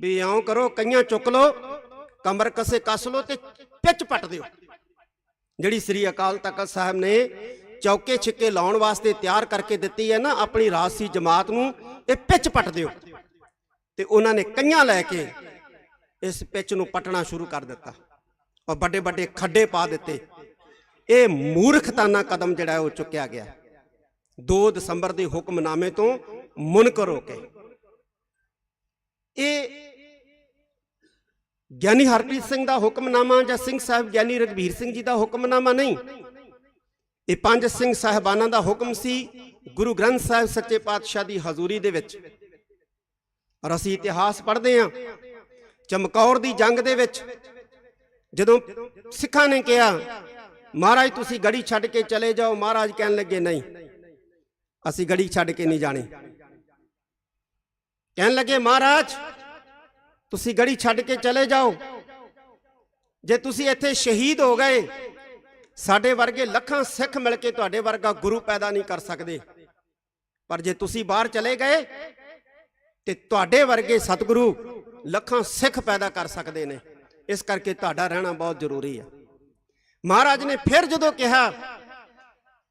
ਵੀ ਇਉਂ ਕਰੋ, ਕਈਆਂ ਚੁੱਕ ਲਓ, ਕਮਰ ਕਸੇ ਕੱਸ ਲਓ ਤੇ ਪਿੱਚ ਪੱਟ ਦਿਓ। ਜਿਹੜੀ ਸ੍ਰੀ ਅਕਾਲ ਤਖਤ ਸਾਹਿਬ ਨੇ ਚੌਕੇ ਛਿੱਕੇ ਲਾਉਣ ਵਾਸਤੇ ਤਿਆਰ ਕਰਕੇ ਦਿੱਤੀ ਹੈ ਨਾ, ਆਪਣੀ ਰਾਜਸੀ ਜਮਾਤ ਨੂੰ, ਇਹ ਪਿੱਚ ਪੱਟ ਦਿਓ। ਤੇ ਉਹਨਾਂ ਨੇ ਕਈਆਂ ਲੈ ਕੇ ਇਸ ਪਿੱਚ ਨੂੰ ਪਟਣਾ ਸ਼ੁਰੂ ਕਰ ਦਿੱਤਾ ਔਰ ਵੱਡੇ ਵੱਡੇ ਖੱਡੇ ਪਾ ਦਿੱਤੇ। ਇਹ ਮੂਰਖਤਾਨਾ ਕਦਮ ਜਿਹੜਾ ਉਹ ਚੁੱਕਿਆ ਗਿਆ। 2 ਦਸੰਬਰ ਦੇ ਹੁਕਮਨਾਮੇ ਤੋਂ ਮੁਨਕਰ ਹੋ ਕੇ। ਇਹ ਗਿਆਨੀ ਹਰਪ੍ਰੀਤ ਸਿੰਘ ਦਾ ਹੁਕਮਨਾਮਾ ਜਾਂ ਸਿੰਘ ਸਾਹਿਬ ਗਿਆਨੀ ਰਗਵੀਰ ਸਿੰਘ ਜੀ ਦਾ ਹੁਕਮਨਾਮਾ ਨਹੀਂ। ਇਹ ਪੰਜ ਸਿੰਘ ਸਾਹਿਬਾਨਾਂ ਦਾ ਹੁਕਮ ਸੀ ਗੁਰੂ ਗ੍ਰੰਥ ਸਾਹਿਬ ਸੱਚੇ ਪਾਤਸ਼ਾਹ ਦੀ ਹਜ਼ੂਰੀ ਦੇ ਵਿੱਚ। ਔਰ ਅਸੀਂ ਇਤਿਹਾਸ ਪੜ੍ਹਦੇ ਹਾਂ ਚਮਕੌਰ ਦੀ ਜੰਗ ਦੇ ਵਿੱਚ। ਜਦੋਂ ਸਿੱਖਾਂ ਨੇ ਕਿਹਾ, ਮਹਾਰਾਜ, ਤੁਸੀਂ ਗੜੀ ਛੱਡ ਕੇ ਚਲੇ ਜਾਓ। ਮਹਾਰਾਜ ਕਹਿਣ ਲੱਗੇ, ਨਹੀਂ, ਅਸੀਂ ਗੜੀ ਛੱਡ ਕੇ ਨਹੀਂ ਜਾਣੀ। ਕਹਿਣ ਲੱਗੇ, ਮਹਾਰਾਜ ਤੁਸੀਂ ਗੜੀ ਛੱਡ ਕੇ ਚਲੇ ਜਾਓ। ਜੇ ਤੁਸੀਂ ਇੱਥੇ ਸ਼ਹੀਦ ਹੋ ਗਏ, ਸਾਡੇ ਵਰਗੇ ਲੱਖਾਂ ਸਿੱਖ ਮਿਲ ਕੇ ਤੁਹਾਡੇ ਵਰਗਾ ਗੁਰੂ ਪੈਦਾ ਨਹੀਂ ਕਰ ਸਕਦੇ। ਪਰ ਜੇ ਤੁਸੀਂ ਬਾਹਰ ਚਲੇ ਗਏ, ਤੇ ਤੁਹਾਡੇ ਵਰਗੇ ਸਤਿਗੁਰੂ ਲੱਖਾਂ ਸਿੱਖ ਪੈਦਾ ਕਰ ਸਕਦੇ ਨੇ। ਇਸ ਕਰਕੇ ਤੁਹਾਡਾ ਰਹਿਣਾ ਬਹੁਤ ਜ਼ਰੂਰੀ ਹੈ ਮਹਾਰਾਜ ਨੇ ਫਿਰ ਜਦੋਂ ਕਿਹਾ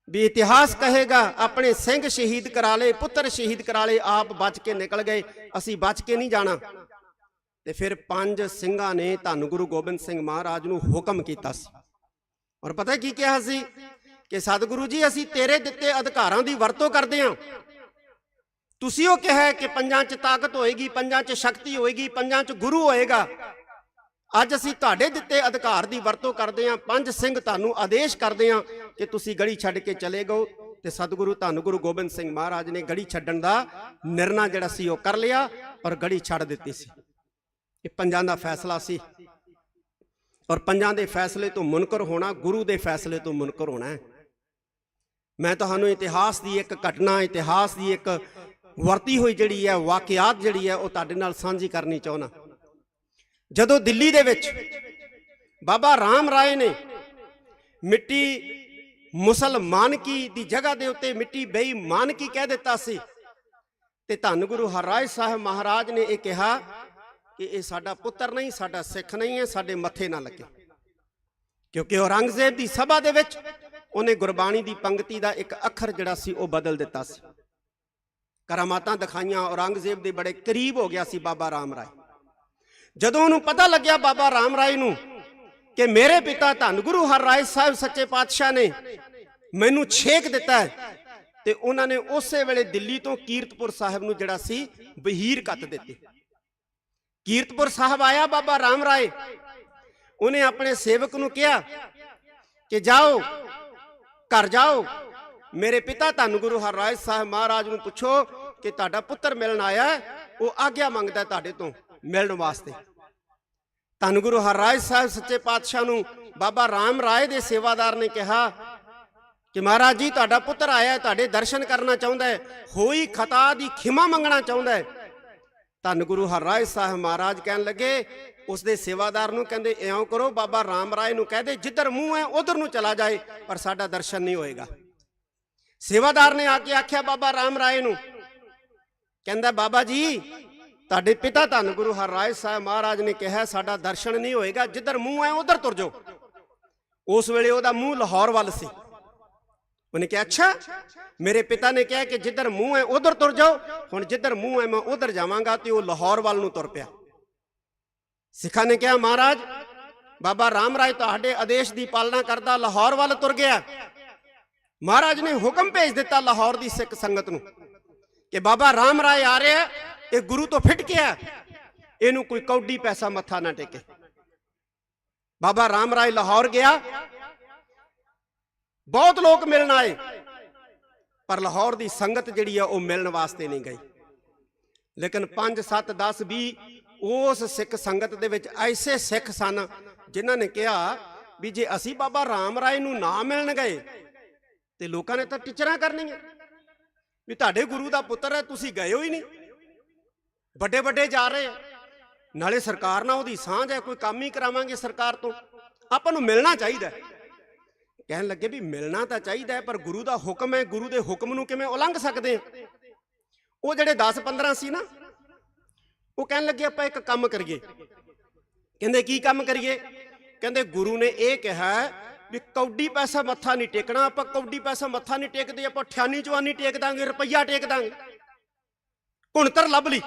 ਵੀ ਇਤਿਹਾਸ ਕਹੇਗਾ, ਆਪਣੇ ਸਿੰਘ ਸ਼ਹੀਦ ਕਰਾ ਲਏ, ਪੁੱਤਰ ਸ਼ਹੀਦ ਕਰਾ ਲਏ, ਆਪ ਬਚ ਕੇ ਨਿਕਲ ਗਏ, ਅਸੀਂ ਬਚ ਕੇ ਨਹੀਂ ਜਾਣਾ। ਤੇ ਫਿਰ ਪੰਜ ਸਿੰਘਾਂ ਨੇ ਧੰਨ ਗੁਰੂ ਗੋਬਿੰਦ ਸਿੰਘ ਮਹਾਰਾਜ ਨੂੰ ਹੁਕਮ ਕੀਤਾ ਸੀ। ਔਰ ਪਤਾ ਕੀ ਕਿਹਾ ਸੀ? ਕਿ ਸਤਿਗੁਰੂ ਜੀ, ਅਸੀਂ ਤੇਰੇ ਦਿੱਤੇ ਅਧਿਕਾਰਾਂ ਦੀ ਵਰਤੋਂ ਕਰਦੇ ਹਾਂ। ਤੁਸੀਂ ਉਹ ਕਿਹਾ ਕਿ ਪੰਜਾਂ 'ਚ ਤਾਕਤ ਹੋਏਗੀ, ਪੰਜਾਂ 'ਚ ਸ਼ਕਤੀ ਹੋਏਗੀ, ਪੰਜਾਂ 'ਚ ਗੁਰੂ ਹੋਏਗਾ। ਅੱਜ ਅਸੀਂ ਤੁਹਾਡੇ ਦਿੱਤੇ ਅਧਿਕਾਰ ਦੀ ਵਰਤੋਂ ਕਰਦੇ ਹਾਂ। ਪੰਜ ਸਿੰਘ ਤੁਹਾਨੂੰ ਆਦੇਸ਼ ਕਰਦੇ ਹਾਂ ਕਿ ਤੁਸੀਂ ਗੜੀ ਛੱਡ ਕੇ ਚਲੇ ਗਓ ਤੇ ਸਤਿਗੁਰੂ ਧੰਨ ਗੁਰੂ ਗੋਬਿੰਦ ਸਿੰਘ ਮਹਾਰਾਜ ਨੇ ਗੜੀ ਛੱਡਣ ਦਾ ਨਿਰਣਾ ਜਿਹੜਾ ਸੀ ਉਹ ਕਰ ਲਿਆ ਔਰ ਗੜੀ ਛੱਡ ਦਿੱਤੀ ਸੀ। ਇਹ ਪੰਜਾਂ ਦਾ ਫੈਸਲਾ ਸੀ। ਔਰ ਪੰਜਾਂ ਦੇ ਫੈਸਲੇ ਤੋਂ ਮੁਨਕਰ ਹੋਣਾ, ਗੁਰੂ ਦੇ ਫੈਸਲੇ ਤੋਂ ਮੁਨਕਰ ਹੋਣਾ ਹੈ। ਮੈਂ ਤੁਹਾਨੂੰ ਇਤਿਹਾਸ ਦੀ ਇੱਕ ਘਟਨਾ, ਇਤਿਹਾਸ ਦੀ ਇੱਕ ਵਰਤੀ ਹੋਈ ਜਿਹੜੀ ਹੈ, ਵਾਕਿਆਤ ਜਿਹੜੀ ਹੈ, ਉਹ ਤੁਹਾਡੇ ਨਾਲ ਸਾਂਝੀ ਕਰਨੀ ਚਾਹੁੰਦਾ। ਜਦੋਂ ਦਿੱਲੀ ਦੇ ਵਿੱਚ ਬਾਬਾ ਰਾਮ ਰਾਏ ਨੇ ਮਿੱਟੀ ਮੁਸਲਮਾਨਕੀ ਦੀ ਜਗ੍ਹਾ ਦੇ ਉੱਤੇ ਮਿੱਟੀ ਬੇਈਮਾਨ ਕੀ ਕਹਿ ਦਿੱਤਾ ਸੀ, ਤੇ ਧੰਨ ਗੁਰੂ ਹਰਰਾਏ ਸਾਹਿਬ ਮਹਾਰਾਜ ਨੇ ਇਹ ਕਿਹਾ ਕਿ ਇਹ ਸਾਡਾ ਪੁੱਤਰ ਨਹੀਂ, ਸਾਡਾ ਸਿੱਖ ਨਹੀਂ ਹੈ, ਸਾਡੇ ਮੱਥੇ ਨਾ ਲੱਗੇ। ਕਿਉਂਕਿ ਔਰੰਗਜ਼ੇਬ ਦੀ ਸਭਾ ਦੇ ਵਿੱਚ ਉਹਨੇ ਗੁਰਬਾਣੀ ਦੀ ਪੰਕਤੀ ਦਾ ਇੱਕ ਅੱਖਰ ਜਿਹੜਾ ਸੀ, ਉਹ ਬਦਲ ਦਿੱਤਾ ਸੀ। ਕਰਾਮਾਤਾਂ ਦਿਖਾਈਆਂ ਔਰੰਗਜ਼ੇਬ ਦੇ ਬੜੇ ਕਰੀਬ ਹੋ ਗਿਆ ਸੀ ਬਾਬਾ ਰਾਮ ਰਾਏ। ਜਦੋਂ ਉਹਨੂੰ ਪਤਾ ਲੱਗਿਆ ਬਾਬਾ ਰਾਮ ਰਾਏ ਨੂੰ ਕਿ ਮੇਰੇ ਪਿਤਾ ਧੰਨ ਗੁਰੂ ਹਰਰਾਏ ਸਾਹਿਬ ਸੱਚੇ ਪਾਤਸ਼ਾਹ ਨੇ ਮੈਨੂੰ ਛੇਕ ਦਿੱਤਾ ਹੈ, ਤੇ ਉਹਨਾਂ ਨੇ ਉਸੇ ਵੇਲੇ ਦਿੱਲੀ ਤੋਂ ਕੀਰਤਪੁਰ ਸਾਹਿਬ ਨੂੰ ਜਿਹੜਾ ਸੀ ਵਹੀਰ ਕੱਤ ਦਿੱਤੇ। ਕੀਰਤਪੁਰ ਸਾਹਿਬ ਆਇਆ ਬਾਬਾ ਰਾਮ ਰਾਏ। ਉਹਨੇ ਆਪਣੇ ਸੇਵਕ ਨੂੰ ਕਿਹਾ ਕਿ ਜਾਓ, ਘਰ ਜਾਓ। ਮੇਰੇ ਪਿਤਾ ਧੰਨ ਗੁਰੂ ਹਰਰਾਏ ਸਾਹਿਬ ਮਹਾਰਾਜ ਨੂੰ ਪੁੱਛੋ ਕਿ ਤੁਹਾਡਾ ਪੁੱਤਰ ਮਿਲਣ ਆਇਆ ਉਹ ਆਗਿਆ ਮੰਗਦਾ ਤੁਹਾਡੇ ਤੋਂ ਮਿਲਣ ਵਾਸਤੇ। ਧੰਨ ਗੁਰੂ ਹਰਰਾਏ ਸਾਹਿਬ ਸੱਚੇ ਪਾਤਸ਼ਾਹ ਨੂੰ ਬਾਬਾ ਰਾਮ ਰਾਏ ਦੇ ਸੇਵਾਦਾਰ ਨੇ ਕਿਹਾ ਕਿ ਮਹਾਰਾਜ ਜੀ, ਤੁਹਾਡਾ ਪੁੱਤਰ ਆਇਆ ਤੁਹਾਡੇ ਦਰਸ਼ਨ ਕਰਨਾ ਚਾਹੁੰਦਾ ਹੈ, ਹੋਈ ਖਤਾ ਦੀ ਖਿਮਾ ਮੰਗਣਾ ਚਾਹੁੰਦਾ ਹੈ। ਧੰਨ ਗੁਰੂ ਹਰਰਾਏ ਸਾਹਿਬ ਮਹਾਰਾਜ ਕਹਿਣ ਲੱਗੇ ਉਸ ਦੇ ਸੇਵਾਦਾਰ ਨੂੰ ਕਹਿੰਦੇ, ਇਉਂ ਕਰੋ, ਬਾਬਾ ਰਾਮ ਰਾਏ ਨੂੰ ਕਹਦੇ ਜਿੱਧਰ ਮੂੰਹ ਹੈ, ਉਧਰ ਨੂੰ ਚਲਾ ਜਾਏ, ਪਰ ਸਾਡਾ ਦਰਸ਼ਨ ਨਹੀਂ ਹੋਏਗਾ। ਸੇਵਾਦਾਰ ਨੇ ਆ ਕੇ ਆਖਿਆ ਬਾਬਾ ਰਾਮ ਰਾਏ ਨੂੰ। ਕਹਿੰਦਾ, ਬਾਬਾ ਜੀ, ਤੁਹਾਡੇ ਪਿਤਾ ਧੰਨ ਗੁਰੂ ਹਰਰਾਏ ਸਾਹਿਬ ਮਹਾਰਾਜ ਨੇ ਕਿਹਾ, ਸਾਡਾ ਦਰਸ਼ਨ ਨਹੀਂ ਹੋਏਗਾ, ਜਿੱਧਰ ਮੂੰਹ ਹੈ, ਉਧਰ ਤੁਰ ਜਾਓ। ਉਸ ਵੇਲੇ ਉਹਦਾ ਮੂੰਹ ਲਾਹੌਰ ਵੱਲ ਸੀ। ਉਹਨੇ ਕਿਹਾ, ਅੱਛਾ, ਮੇਰੇ ਪਿਤਾ ਨੇ ਕਿਹਾ ਕਿ ਜਿੱਧਰ ਮੂੰਹ ਹੈ ਉਧਰ ਤੁਰ ਜਾਓ। ਹੁਣ ਜਿੱਧਰ ਮੂੰਹ ਹੈ ਮੈਂ ਉਧਰ ਜਾਵਾਂਗਾ ਤੇ ਉਹ ਲਾਹੌਰ ਵੱਲ ਨੂੰ ਤੁਰ ਪਿਆ। ਸਿੱਖਾਂ ਨੇ ਕਿਹਾ, ਮਹਾਰਾਜ, ਬਾਬਾ ਰਾਮ ਰਾਏ ਤੁਹਾਡੇ ਆਦੇਸ਼ ਦੀ ਪਾਲਣਾ ਕਰਦਾ ਲਾਹੌਰ ਵੱਲ ਤੁਰ ਗਿਆ। ਮਹਾਰਾਜ ਨੇ ਹੁਕਮ ਭੇਜ ਦਿੱਤਾ ਲਾਹੌਰ ਦੀ ਸਿੱਖ ਸੰਗਤ ਨੂੰ ਕਿ ਬਾਬਾ ਰਾਮ ਰਾਏ ਆ ਰਿਹਾ, ਇਹ ਗੁਰੂ ਤੋਂ ਫਿੱਟ ਗਿਆ ਇਹਨੂੰ ਕੋਈ ਕੌਡੀ ਪੈਸਾ ਮੱਥਾ ਨਾ ਟੇਕੇ। ਬਾਬਾ ਰਾਮ ਰਾਏ ਲਾਹੌਰ ਗਿਆ ਬਹੁਤ ਲੋਕ ਮਿਲਣ ਆਏ, ਪਰ ਲਾਹੌਰ ਦੀ ਸੰਗਤ ਜਿਹੜੀ ਆ ਉਹ ਮਿਲਣ ਵਾਸਤੇ ਨਹੀਂ ਗਈ। ਲੇਕਿਨ 5 7 10 20 ਉਸ ਸਿੱਖ ਸੰਗਤ ਦੇ ਵਿੱਚ ਐਸੇ ਸਿੱਖ ਸਨ ਜਿਨ੍ਹਾਂ ਨੇ ਕਿਹਾ ਵੀ ਜੇ ਅਸੀਂ ਬਾਬਾ ਰਾਮ ਰਾਏ ਨੂੰ ਨਾ ਮਿਲਣ ਗਏ, ਤੇ ਲੋਕਾਂ ਨੇ ਤਾਂ ਟਿਚਰਾਂ ਕਰਨੀਆਂ। ਵੀ ਤੁਹਾਡੇ ਗੁਰੂ ਦਾ ਪੁੱਤਰ ਹੈ, ਤੁਸੀਂ ਗਏ ਹੋ ਹੀ ਨਹੀਂ। ਵੱਡੇ ਵੱਡੇ ਜਾ ਰਹੇ ਆ। ਨਾਲੇ ਸਰਕਾਰ ਨਾਲ ਉਹਦੀ ਸਾਂਝ ਹੈ, ਕੋਈ ਕੰਮ ਹੀ ਕਰਾਵਾਂਗੇ ਸਰਕਾਰ ਤੋਂ। ਆਪਾਂ ਨੂੰ ਮਿਲਣਾ ਚਾਹੀਦਾ ਹੈ। ਕਹਿਣ ਲੱਗੇ ਵੀ ਮਿਲਣਾ ਤਾਂ ਚਾਹੀਦਾ ਹੈ, ਪਰ ਗੁਰੂ ਦਾ ਹੁਕਮ ਹੈ ਗੁਰੂ ਦੇ ਹੁਕਮ ਨੂੰ ਕਿਵੇਂ ਉਲੰਘ ਸਕਦੇ ਆ ਉਹ ਜਿਹੜੇ 10 15 ਸੀ ਨਾ ਉਹ ਕਹਿਣ ਲੱਗੇ ਆਪਾਂ ਇੱਕ ਕੰਮ ਕਰੀਏ। ਕਹਿੰਦੇ ਕੀ ਕੰਮ ਕਰੀਏ? ਕਹਿੰਦੇ ਗੁਰੂ ਨੇ ਇਹ ਕਿਹਾ ਵੀ ਕੌਡੀ ਪੈਸਾ ਮੱਥਾ ਨਹੀਂ ਟੇਕਣਾ ਆਪਾਂ ਕੌਡੀ ਪੈਸਾ ਮੱਥਾ ਨਹੀਂ ਟੇਕਦੇ ਆਪਾਂ ਠਿਆਨੀ ਚਵਾਨੀ ਟੇਕ ਦਾਂਗੇ ਰੁਪਈਆ ਟੇਕ ਦਾਂਗੇ। ਕੁਣਤਰ ਲੱਭ ਲਈ।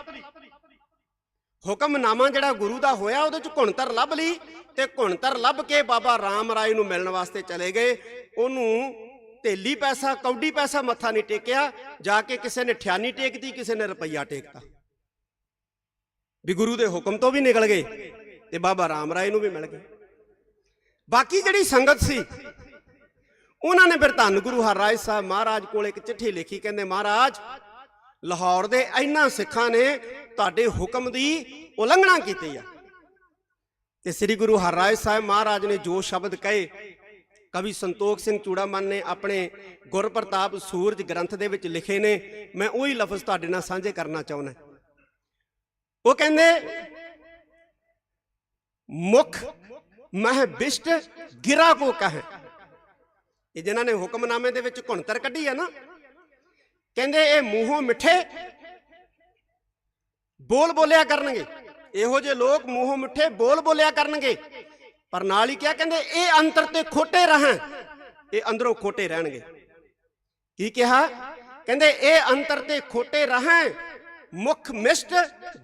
ਹੁਕਮਨਾਮਾ ਜਿਹੜਾ ਗੁਰੂ ਦਾ ਹੋਇਆ, ਉਹਦੇ ਚ ਘੁਣਤਰ ਲੱਭ ਲਈ ਤੇ ਘੁਣਤਰ ਲੱਭ ਕੇ ਬਾਬਾ ਰਾਮ ਰਾਏ ਨੂੰ ਮਿਲਣ ਵਾਸਤੇ ਚਲੇ ਗਏ। ਉਹਨੂੰ ਤੇਲੀ ਪੈਸਾ, ਕੌਡੀ ਪੈਸਾ ਮੱਥਾ ਨਹੀਂ ਟੇਕਿਆ, ਜਾ ਕੇ ਕਿਸੇ ਨੇ ਠਿਆਨੀ ਟੇਕਦੀ ਕਿਸੇ ਨੇ ਰੁਪਈਆ ਟੇਕਤਾ। ਵੀ ਗੁਰੂ ਦੇ ਹੁਕਮ ਤੋਂ ਵੀ ਨਿਕਲ ਗਏ ਤੇ ਬਾਬਾ ਰਾਮ ਰਾਏ ਨੂੰ ਵੀ ਮਿਲ ਗਏ। ਬਾਕੀ ਜਿਹੜੀ ਸੰਗਤ ਸੀ, ਉਹਨਾਂ ਨੇ ਫਿਰ ਧੰਨ ਗੁਰੂ ਹਰਰਾਏ ਸਾਹਿਬ ਮਹਾਰਾਜ ਕੋਲ ਇੱਕ ਚਿੱਠੀ ਲਿਖੀ, ਕਹਿੰਦੇ, ਮਹਾਰਾਜ, ਲਾਹੌਰ ਦੇ ਇਹਨਾਂ ਸਿੱਖਾਂ ਨੇ ਤੁਹਾਡੇ ਹੁਕਮ ਦੀ ਉਲੰਘਣਾ ਕੀਤੀ ਆ। ਤੇ ਸ੍ਰੀ ਗੁਰੂ ਹਰਰਾਏ ਸਾਹਿਬ ਮਹਾਰਾਜ ਨੇ ਜੋ ਸ਼ਬਦ ਕਹੇ, ਕਵੀ ਸੰਤੋਖ ਸਿੰਘ ਚੂੜਾਮਨ ਨੇ ਆਪਣੇ ਗੁਰਪ੍ਰਤਾਪ ਸੂਰਜ ਗ੍ਰੰਥ ਦੇ ਵਿੱਚ ਲਿਖੇ ਨੇ, ਮੈਂ ਉਹੀ ਲਫ਼ਜ਼ ਤੁਹਾਡੇ ਨਾਲ ਸਾਂਝੇ ਕਰਨਾ ਚਾਹੁੰਦਾ। ਉਹ ਕਹਿੰਦੇ, ਮੁਖ ਮਹ ਬਿਸ਼ਟ ਗਿਰਾ ਕੋ ਕਹੇ। ਇਹ ਜਿਨ੍ਹਾਂ ਨੇ ਹੁਕਮਨਾਮੇ ਦੇ ਵਿੱਚ ਘੁਣਤਰ ਕੱਢੀ ਆ ਨਾ, ਕਹਿੰਦੇ ਇਹ ਮੂੰਹੋਂ ਮਿੱਠੇ ਬੋਲ ਬੋਲਿਆ ਕਰਨਗੇ। ਇਹੋ ਜਿਹੇ ਲੋਕ ਮੂੰਹੋਂ ਮਿੱਠੇ ਬੋਲ ਬੋਲਿਆ ਕਰਨਗੇ। ਪਰ ਨਾਲ ਹੀ ਕਿਹਾ ਕਹਿੰਦੇ, ਇਹ ਅੰਤਰ ਤੇ ਖੋਟੇ ਰਹਿਣ ਇਹ ਅੰਦਰੋਂ ਖੋਟੇ ਰਹਿਣਗੇ। ਕੀ ਕਿਹਾ? ਕਹਿੰਦੇ, ਇਹ ਅੰਤਰ ਤੇ ਖੋਟੇ ਰਹਿਣ ਮੁਖ ਮਿਸ਼ਟ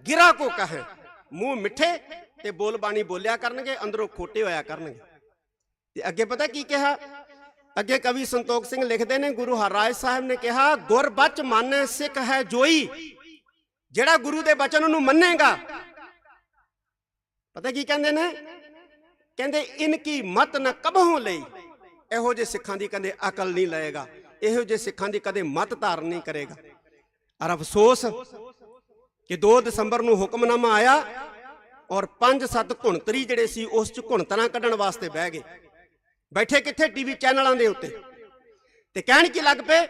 ਗਿਰਾ ਕੋ ਕਹੇ। ਮੂੰਹ ਮਿੱਠੇ ਤੇ ਬੋਲ ਬਾਣੀ ਬੋਲਿਆ ਕਰਨਗੇ, ਅੰਦਰੋਂ ਖੋਟੇ ਹੋਇਆ ਕਰਨਗੇ। ਤੇ ਅੱਗੇ ਪਤਾ ਕੀ ਕਿਹਾ? ਅੱਗੇ ਕਵੀ ਸੰਤੋਖ ਸਿੰਘ ਲਿਖਦੇ ਨੇ, ਗੁਰੂ ਹਰਰਾਏ ਸਾਹਿਬ ਨੇ ਕਿਹਾ, ਗੁਰ ਬਚ ਮੰਨੈ ਸਿੱਖ ਹੈ ਜੋਈ। ਜਿਹੜਾ ਗੁਰੂ ਦੇ ਬਚਨ ਨੂੰ ਮੰਨੇਗਾ। ਪਤਾ ਕੀ ਕਹਿੰਦੇ ਨੇ? ਕਹਿੰਦੇ ਇਨਕੀ ਮਤ ਨ ਕਬਹੋਂ ਲਈ? ਇਹੋ ਜਿਹੇ ਸਿੱਖਾਂ ਦੀ ਕਦੇ ਅਕਲ ਨਹੀਂ ਲਏਗਾ। ਇਹੋ ਜਿਹੇ ਸਿੱਖਾਂ ਦੀ ਕਦੇ ਮਤ ਧਾਰਨ ਨਹੀਂ ਕਰੇਗਾ। ਔਰ ਅਫਸੋਸ ਕਿ 2 ਦਸੰਬਰ ਨੂੰ ਹੁਕਮਨਾਮਾ ਆਇਆ ਔਰ 5-7 ਘੁਣਤਰੀ ਜਿਹੜੇ ਸੀ, ਉਸ ਚ ਘੁਣਤਰਾਂ ਕੱਢਣ ਵਾਸਤੇ ਬਹਿ ਗਏ। ਬੈਠੇ ਕਿੱਥੇ? ਟੀਵੀ ਚੈਨਲਾਂ ਦੇ ਉੱਤੇ। ਤੇ ਕਹਿਣ ਕੀ ਲੱਗ ਪਏ?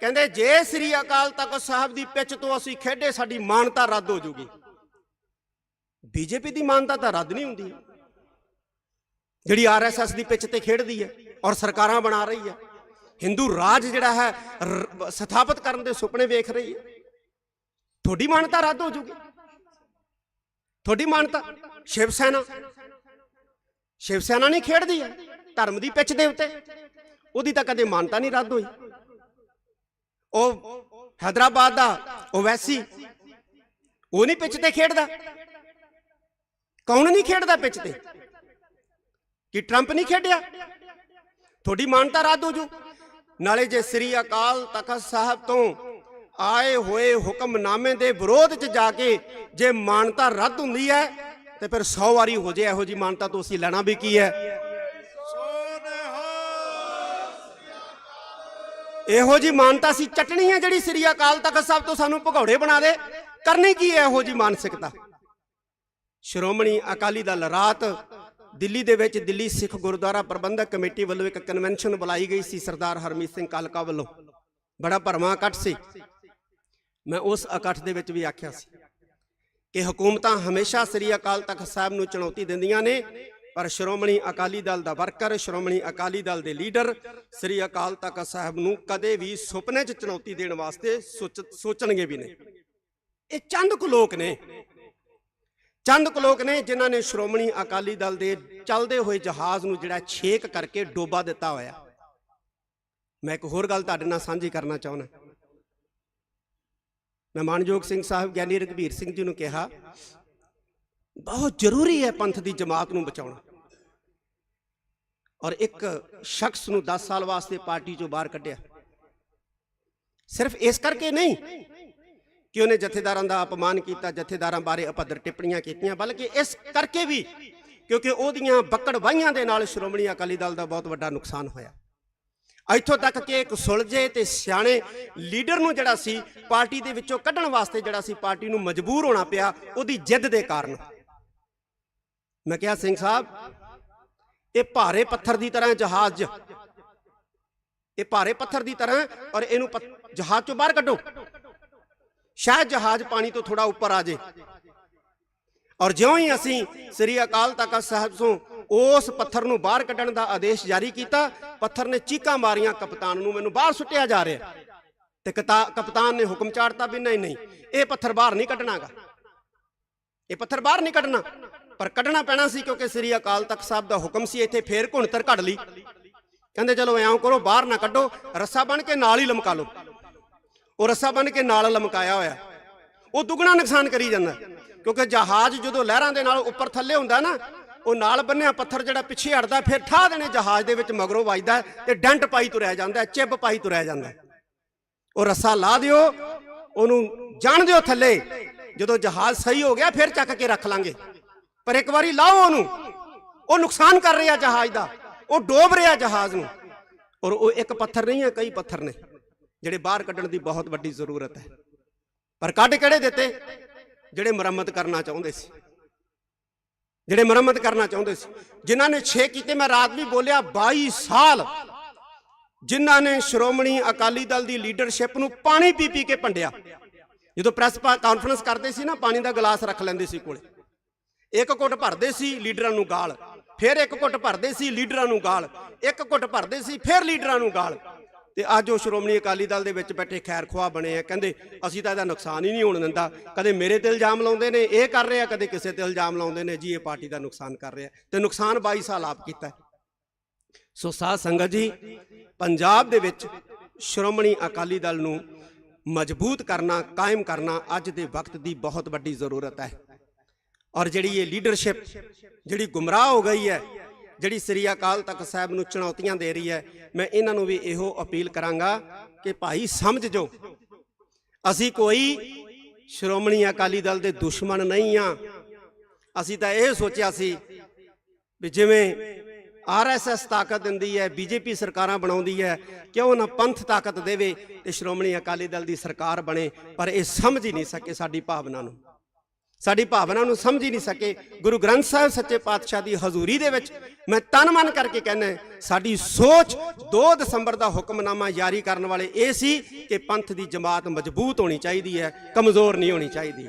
ਕਹਿੰਦੇ, ਜੇ ਸ੍ਰੀ ਅਕਾਲ ਤਖਤ ਸਾਹਿਬ ਦੀ ਪਿੱਚ ਤੋਂ ਅਸੀਂ ਖੇਡੇ, ਸਾਡੀ ਮਾਨਤਾ ਰੱਦ ਹੋ ਜੂਗੀ। ਬੀਜੇਪੀ ਦੀ ਮਾਨਤਾ ਤਾਂ ਰੱਦ ਨਹੀਂ ਹੁੰਦੀ। ਜਿਹੜੀ ਆਰਐਸਐਸ ਦੀ ਪਿੱਚ ਤੇ ਖੇਡਦੀ ਹੈ ਔਰ ਸਰਕਾਰਾਂ ਬਣਾ ਰਹੀ ਹੈ, ਹਿੰਦੂ ਰਾਜ ਜਿਹੜਾ ਹੈ, ਰ- ਸਥਾਪਿਤ ਕਰਨ ਦੇ ਸੁਪਨੇ ਵੇਖ ਰਹੀ ਹੈ। ਤੁਹਾਡੀ ਮਾਨਤਾ ਰੱਦ ਹੋ ਜੂਗੀ। ਤੁਹਾਡੀ ਮਾਨਤਾ ਸ਼ਿਵ ਸੈਨਾ ਸ਼ਿਵ ਸੈਨਾ ਨਹੀਂ ਖੇਡਦੀ ਹੈ, ਧਰਮ ਦੀ ਪਿੱਚ ਦੇ ਉੱਤੇ। ਉਹਦੀ ਤਾਂ ਕਦੇ ਮਾਨਤਾ ਨਹੀਂ ਰੱਦ ਹੋਈ। ਉਹ ਹైదరాబాద్ ਦਾ ਓਵੈਸੀ ਉਹ ਨਹੀਂ ਪਿੱਚ ਤੇ ਖੇਡਦਾ। ਕੌਣ ਨਹੀਂ ਖੇਡਦਾ ਪਿੱਚ ਤੇ? ਕਿ 트ੰਪ ਨਹੀਂ ਖੇਡਿਆ? ਤੁਹਾਡੀ ਮਾਨਤਾ ਰੱਦ ਹੋ ਜੂ। ਨਾਲੇ ਜੇ ਸ੍ਰੀ ਅਕਾਲ ਤਖਤ ਸਾਹਿਬ ਤੋਂ ਆਏ ਹੋਏ ਹੁਕਮਨਾਮੇ ਦੇ ਵਿਰੋਧ 'ਚ ਜਾ ਕੇ ਜੇ ਮਾਨਤਾ ਰੱਦ ਹੁੰਦੀ ਹੈ, ਤੇ ਫਿਰ 100 ਵਾਰੀ ਹੋ ਜੇ ਇਹੋ ਜੀ ਮਾਨਤਾ ਤੋਂ ਅਸੀਂ ਲੈਣਾ ਵੀ ਕੀ ਹੈ? ਇਹੋ ਜੀ ਮਾਨਤਾ ਸੀ ਚਟਣੀ ਹੈ ਜਿਹੜੀ ਸ੍ਰੀ ਅਕਾਲ ਤਖਤ ਸਾਹਿਬ ਤੋਂ ਸਾਨੂੰ ਭਗੌੜੇ ਬਣਾ ਦੇ। ਕਰਨੀ ਕੀ ਹੈ ਇਹੋ ਜੀ ਮਾਨਸਿਕਤਾ? ਸ਼੍ਰੋਮਣੀ ਅਕਾਲੀ ਦਲ ਰਾਤ ਦਿੱਲੀ ਦੇ ਵਿੱਚ ਦਿੱਲੀ ਸਿੱਖ ਗੁਰਦੁਆਰਾ ਪ੍ਰਬੰਧਕ ਕਮੇਟੀ ਵੱਲੋਂ ਇੱਕ ਕਨਵੈਨਸ਼ਨ ਬੁਲਾਈ ਗਈ ਸੀ ਸਰਦਾਰ ਹਰਮੀਤ ਸਿੰਘ ਕਾਲਕਾ ਵੱਲੋਂ। ਬੜਾ ਭਰਮਾ ਇਕੱਠ ਸੀ। ਮੈਂ ਉਸ ਇਕੱਠ ਦੇ ਵਿੱਚ ਵੀ ਆਖਿਆ ਸੀ ਕਿ ਹਕੂਮਤਾਂ ਹਮੇਸ਼ਾ ਸ੍ਰੀ ਅਕਾਲ ਤਖਤ ਸਾਹਿਬ ਨੂੰ ਚੁਣੌਤੀ ਦਿੰਦੀਆਂ ਨੇ। ਪਰ ਸ਼੍ਰੋਮਣੀ ਅਕਾਲੀ ਦਲ ਦਾ ਵਰਕਰ, ਸ਼੍ਰੋਮਣੀ ਅਕਾਲੀ ਦਲ ਦੇ ਲੀਡਰ, ਸ੍ਰੀ ਅਕਾਲ ਤਖਤ ਸਾਹਿਬ ਨੂੰ ਕਦੇ ਵੀ ਸੁਪਨੇ 'ਚ ਚੁਣੌਤੀ ਦੇਣ ਵਾਸਤੇ ਸੋਚ- ਸੋਚਣਗੇ ਵੀ ਨਹੀਂ। ਇਹ ਚੰਦ ਕੁ ਲੋਕ ਨੇ। ਚੰਦ ਕੁ ਲੋਕ ਨੇ ਜਿਨ੍ਹਾਂ ਨੇ ਸ਼੍ਰੋਮਣੀ ਅਕਾਲੀ ਦਲ ਦੇ ਚੱਲਦੇ ਹੋਏ ਜਹਾਜ਼ ਨੂੰ ਜਿਹੜਾ ਛੇਕ ਕਰਕੇ ਡੋਬਾ ਦਿੱਤਾ ਹੋਇਆ। ਮੈਂ ਇੱਕ ਹੋਰ ਗੱਲ ਤੁਹਾਡੇ ਨਾਲ ਸਾਂਝੀ ਕਰਨਾ ਚਾਹੁੰਦਾ। ਮੈਂ ਮਾਨਯੋਗ ਸਿੰਘ ਸਾਹਿਬ, ਗਿਆਨੀ ਰਘਬੀਰ ਸਿੰਘ ਜੀ ਨੂੰ ਕਿਹਾ ਬਹੁਤ ਜ਼ਰੂਰੀ ਹੈ ਪੰਥ ਦੀ ਜਮਾਤ ਨੂੰ ਬਚਾਉਣਾ। ਔਰ ਇੱਕ ਸ਼ਖਸ ਨੂੰ 10 ਸਾਲ ਵਾਸਤੇ ਪਾਰਟੀ ਚੋਂ ਬਾਹਰ ਕੱਢਿਆ। ਸਿਰਫ ਇਸ ਕਰਕੇ ਨਹੀਂ ਕਿ ਉਹਨੇ ਜਥੇਦਾਰਾਂ ਦਾ ਅਪਮਾਨ ਕੀਤਾ, ਜਥੇਦਾਰਾਂ ਬਾਰੇ ਅਪਦਰ ਟਿੱਪਣੀਆਂ ਕੀਤੀਆਂ, ਬਲਕਿ ਇਸ ਕਰਕੇ ਵੀ ਕਿਉਂਕਿ ਉਹਦੀਆਂ ਬੱਕੜ ਵਾਹੀਆਂ ਦੇ ਨਾਲ ਸ਼੍ਰੋਮਣੀ ਅਕਾਲੀ ਦਲ ਦਾ ਬਹੁਤ ਵੱਡਾ ਨੁਕਸਾਨ ਹੋਇਆ। ਇੱਥੋਂ ਤੱਕ ਕਿ ਇੱਕ ਸੁਲਝੇ ਤੇ ਸਿਆਣੇ ਲੀਡਰ ਨੂੰ ਜਿਹੜਾ ਸੀ, ਪਾਰਟੀ ਦੇ ਵਿੱਚੋਂ ਕੱਢਣ ਵਾਸਤੇ ਜਿਹੜਾ ਸੀ, ਪਾਰਟੀ ਨੂੰ ਮਜਬੂਰ ਹੋਣਾ ਪਿਆ, ਉਹਦੀ ਜਿੱਦ ਦੇ ਕਾਰਨ। ਮੈਂ ਕਿਹਾ, ਸਿੰਘ ਸਾਹਿਬ, ਇਹ ਭਾਰੇ ਪੱਥਰ ਦੀ ਤਰ੍ਹਾਂ ਜਹਾਜ਼। ਇਹ ਭਾਰੇ ਪੱਥਰ ਦੀ ਤਰ੍ਹਾਂ ਔਰ ਇਹਨੂੰ ਜਹਾਜ਼ ਚੋਂ ਬਾਹਰ ਕੱਢੋ। ਸ਼ਾਇਦ ਜਹਾਜ਼ ਪਾਣੀ ਤੋਂ ਥੋੜਾ ਉੱਪਰ ਆ ਜੇ। ਔਰ ਜਿਉਂ ਹੀ ਅਸੀਂ ਸ੍ਰੀ ਅਕਾਲ ਤਖਤ ਸਾਹਿਬ ਤੋਂ ਉਸ ਪੱਥਰ ਨੂੰ ਬਾਹਰ ਕੱਢਣ ਦਾ ਆਦੇਸ਼ ਜਾਰੀ ਕੀਤਾ, ਪੱਥਰ ਨੇ ਚੀਕਾਂ ਮਾਰੀਆਂ, ਕਪਤਾਨ ਨੂੰ ਮੈਨੂੰ ਬਾਹਰ ਸੁੱਟਿਆ ਜਾ ਰਿਹਾ। ਤੇ ਕਤਾ- ਕਪਤਾਨ ਨੇ ਹੁਕਮ ਚਾੜਤਾ ਵੀ ਨਹੀਂ ਨਹੀਂ, ਇਹ ਪੱਥਰ ਬਾਹਰ ਨਹੀਂ ਕੱਢਣਾਗਾ। ਇਹ ਪੱਥਰ ਬਾਹਰ ਨਹੀਂ ਕੱਢਣਾ। ਪਰ ਕੱਢਣਾ ਪੈਣਾ ਸੀ ਕਿਉਂਕਿ ਸ੍ਰੀ ਅਕਾਲ ਤਖਤ ਸਾਹਿਬ ਦਾ ਹੁਕਮ ਸੀ ਇੱਥੇ ਫੇਰ ਘੁਣਤਰ ਘੜ ਲਈ। ਕਹਿੰਦੇ ਚਲੋ ਐਂ ਕਰੋ, ਬਾਹਰ ਨਾ ਕੱਢੋ, ਰੱਸਾ ਬਣ ਕੇ ਨਾਲ ਹੀ ਲਮਕਾ ਲਓ। ਉਹ ਰੱਸਾ ਬਣ ਕੇ ਨਾਲ ਲਮਕਾਇਆ ਹੋਇਆ। ਉਹ ਦੁੱਗਣਾ ਨੁਕਸਾਨ ਕਰੀ ਜਾਂਦਾ। ਕਿਉਂਕਿ ਜਹਾਜ਼ ਜਦੋਂ ਲਹਿਰਾਂ ਦੇ ਨਾਲ ਉੱਪਰ ਥੱਲੇ ਹੁੰਦਾ ਨਾ, ਉਹ ਨਾਲ ਬੰਨਿਆ ਪੱਥਰ ਜਿਹੜਾ ਪਿੱਛੇ ਹਟਦਾ, ਫਿਰ ਠਾ ਦੇਣੇ ਜਹਾਜ਼ ਦੇ ਵਿੱਚ ਮਗਰੋਂ ਵੱਜਦਾ ਤੇ ਡੈਂਟ ਪਾਈ ਤੁਰਿਆ ਜਾਂਦਾ ਚਿੱਬ ਪਾਈ ਤੁਰਿਆ ਜਾਂਦਾ ਉਹ ਰੱਸਾ ਲਾ ਦਿਓ, ਉਹਨੂੰ ਜਾਣ ਦਿਓ ਥੱਲੇ। ਜਦੋਂ ਜਹਾਜ਼ ਸਹੀ ਹੋ ਗਿਆ, ਫਿਰ ਚੱਕ ਕੇ ਰੱਖ ਲਾਂਗੇ। ਪਰ ਇੱਕ ਵਾਰੀ ਲਾਓ ਉਹਨੂੰ। ਉਹ ਨੁਕਸਾਨ ਕਰ ਰਿਹਾ ਜਹਾਜ਼ ਦਾ। ਉਹ ਡੋਬ ਰਿਹਾ ਜਹਾਜ਼ ਨੂੰ। ਔਰ ਉਹ ਇੱਕ ਪੱਥਰ ਨਹੀਂ ਹੈ, ਕਈ ਪੱਥਰ ਨੇ, ਜਿਹੜੇ ਬਾਹਰ ਕੱਢਣ ਦੀ ਬਹੁਤ ਵੱਡੀ ਜ਼ਰੂਰਤ ਹੈ। ਪਰ ਕੱਢ ਕਿਹੜੇ ਦਿੱਤੇ? ਜਿਹੜੇ ਮੁਰੰਮਤ ਕਰਨਾ ਚਾਹੁੰਦੇ ਸੀ। ਜਿਹੜੇ ਮੁਰੰਮਤ ਕਰਨਾ ਚਾਹੁੰਦੇ ਸੀ। ਜਿਨ੍ਹਾਂ ਨੇ 6 ਕੀਤੇ, ਮੈਂ ਰਾਤ ਵੀ ਬੋਲਿਆ 22 ਸਾਲ ਜਿਨ੍ਹਾਂ ਨੇ ਸ਼੍ਰੋਮਣੀ ਅਕਾਲੀ ਦਲ ਦੀ ਲੀਡਰਸ਼ਿਪ ਨੂੰ ਪਾਣੀ ਪੀ ਪੀ ਕੇ ਭੰਡਿਆ। ਜਦੋਂ ਪ੍ਰੈਸ ਕਾਨਫਰੰਸ ਕਰਦੇ ਸੀ ਨਾ, ਪਾਣੀ ਦਾ ਗਲਾਸ ਰੱਖ ਲੈਂਦੇ ਸੀ ਕੋਲੇ। ਇੱਕ ਘੁੱਟ ਭਰਦੇ ਸੀ ਲੀਡਰਾਂ ਨੂੰ ਗਾਲ, ਫਿਰ ਇੱਕ ਘੁੱਟ ਭਰਦੇ ਸੀ ਲੀਡਰਾਂ ਨੂੰ ਗਾਲ, ਇੱਕ ਘੁੱਟ ਭਰਦੇ ਸੀ ਫਿਰ ਲੀਡਰਾਂ ਨੂੰ ਗਾਲ। ਤੇ ਅੱਜ ਉਹ ਸ਼੍ਰੋਮਣੀ ਅਕਾਲੀ ਦਲ ਦੇ ਵਿੱਚ ਬੈਠੇ ਖੈਰ ਖੁਆ ਬਣੇ ਆ, ਕਹਿੰਦੇ ਅਸੀਂ ਤਾਂ ਇਹਦਾ ਨੁਕਸਾਨ ਹੀ ਨਹੀਂ ਹੋਣ ਦਿੰਦਾ। ਕਦੇ ਮੇਰੇ ਤੇ ਇਲਜ਼ਾਮ ਲਾਉਂਦੇ ਨੇ, ਇਹ ਕਰ ਰਿਹਾ, ਕਦੇ ਕਿਸੇ ਤੇ ਇਲਜ਼ਾਮ ਲਾਉਂਦੇ ਨੇ, ਜੀ ਇਹ ਪਾਰਟੀ ਦਾ ਨੁਕਸਾਨ ਕਰ ਰਿਹਾ। ਤੇ ਨੁਕਸਾਨ 22 ਸਾਲ ਆਪ ਕੀਤਾ। ਸੋ ਸਾਧ ਸੰਗਤ ਜੀ, ਪੰਜਾਬ ਦੇ ਵਿੱਚ ਸ਼੍ਰੋਮਣੀ ਅਕਾਲੀ ਦਲ ਨੂੰ ਮਜ਼ਬੂਤ ਕਰਨਾ, ਕਾਇਮ ਕਰਨਾ ਅੱਜ ਦੇ ਵਕਤ ਦੀ ਬਹੁਤ ਵੱਡੀ ਜ਼ਰੂਰਤ ਹੈ। ਔਰ ਜਿਹੜੀ ਇਹ ਲੀਡਰਸ਼ਿਪ ਜਿਹੜੀ ਗੁੰਮਰਾਹ ਹੋ ਗਈ ਹੈ, ਜਿਹੜੀ ਸ੍ਰੀ ਅਕਾਲ ਤਖਤ ਸਾਹਿਬ ਨੂੰ ਚੁਣੌਤੀਆਂ ਦੇ ਰਹੀ ਹੈ, ਮੈਂ ਇਹਨਾਂ ਨੂੰ ਵੀ ਇਹੋ ਅਪੀਲ ਕਰਾਂਗਾ ਕਿ ਭਾਈ ਸਮਝ ਜੋ। ਅਸੀਂ ਕੋਈ ਸ਼੍ਰੋਮਣੀ ਅਕਾਲੀ ਦਲ ਦੇ ਦੁਸ਼ਮਣ ਨਹੀਂ ਆ ਅਸੀਂ ਤਾਂ ਇਹ ਸੋਚਿਆ ਸੀ ਵੀ ਜਿਵੇਂ ਆਰਐਸਐਸ ਤਾਕਤ ਦਿੰਦੀ ਹੈ ਬੀਜੇਪੀ ਸਰਕਾਰਾਂ ਬਣਾਉਂਦੀ ਹੈ, ਕਿਉਂ ਨਾ ਪੰਥ ਤਾਕਤ ਦੇਵੇ ਤੇ ਸ਼੍ਰੋਮਣੀ ਅਕਾਲੀ ਦਲ ਦੀ ਸਰਕਾਰ ਬਣੇ, ਪਰ ਇਹ ਸਮਝ ਹੀ ਨਹੀਂ ਸਕੇ ਸਾਡੀ ਭਾਵਨਾ ਨੂੰ। ਸਾਡੀ ਭਾਵਨਾ ਨੂੰ ਸਮਝ ਹੀ ਨਹੀਂ ਸਕੇ। ਗੁਰੂ ਗ੍ਰੰਥ ਸਾਹਿਬ ਸੱਚੇ ਪਾਤਸ਼ਾਹ ਦੀ ਹਜ਼ੂਰੀ ਦੇ ਵਿੱਚ ਮੈਂ ਤਨ ਮਨ ਕਰਕੇ ਕਹਿੰਦਾ ਸਾਡੀ ਸੋਚ 2 ਦਸੰਬਰ ਦਾ ਹੁਕਮਨਾਮਾ ਜਾਰੀ ਕਰਨ ਵਾਲੇ ਇਹ ਸੀ ਕਿ ਪੰਥ ਦੀ ਜਮਾਤ ਮਜ਼ਬੂਤ ਹੋਣੀ ਚਾਹੀਦੀ ਹੈ, ਕਮਜ਼ੋਰ ਨਹੀਂ ਹੋਣੀ ਚਾਹੀਦੀ।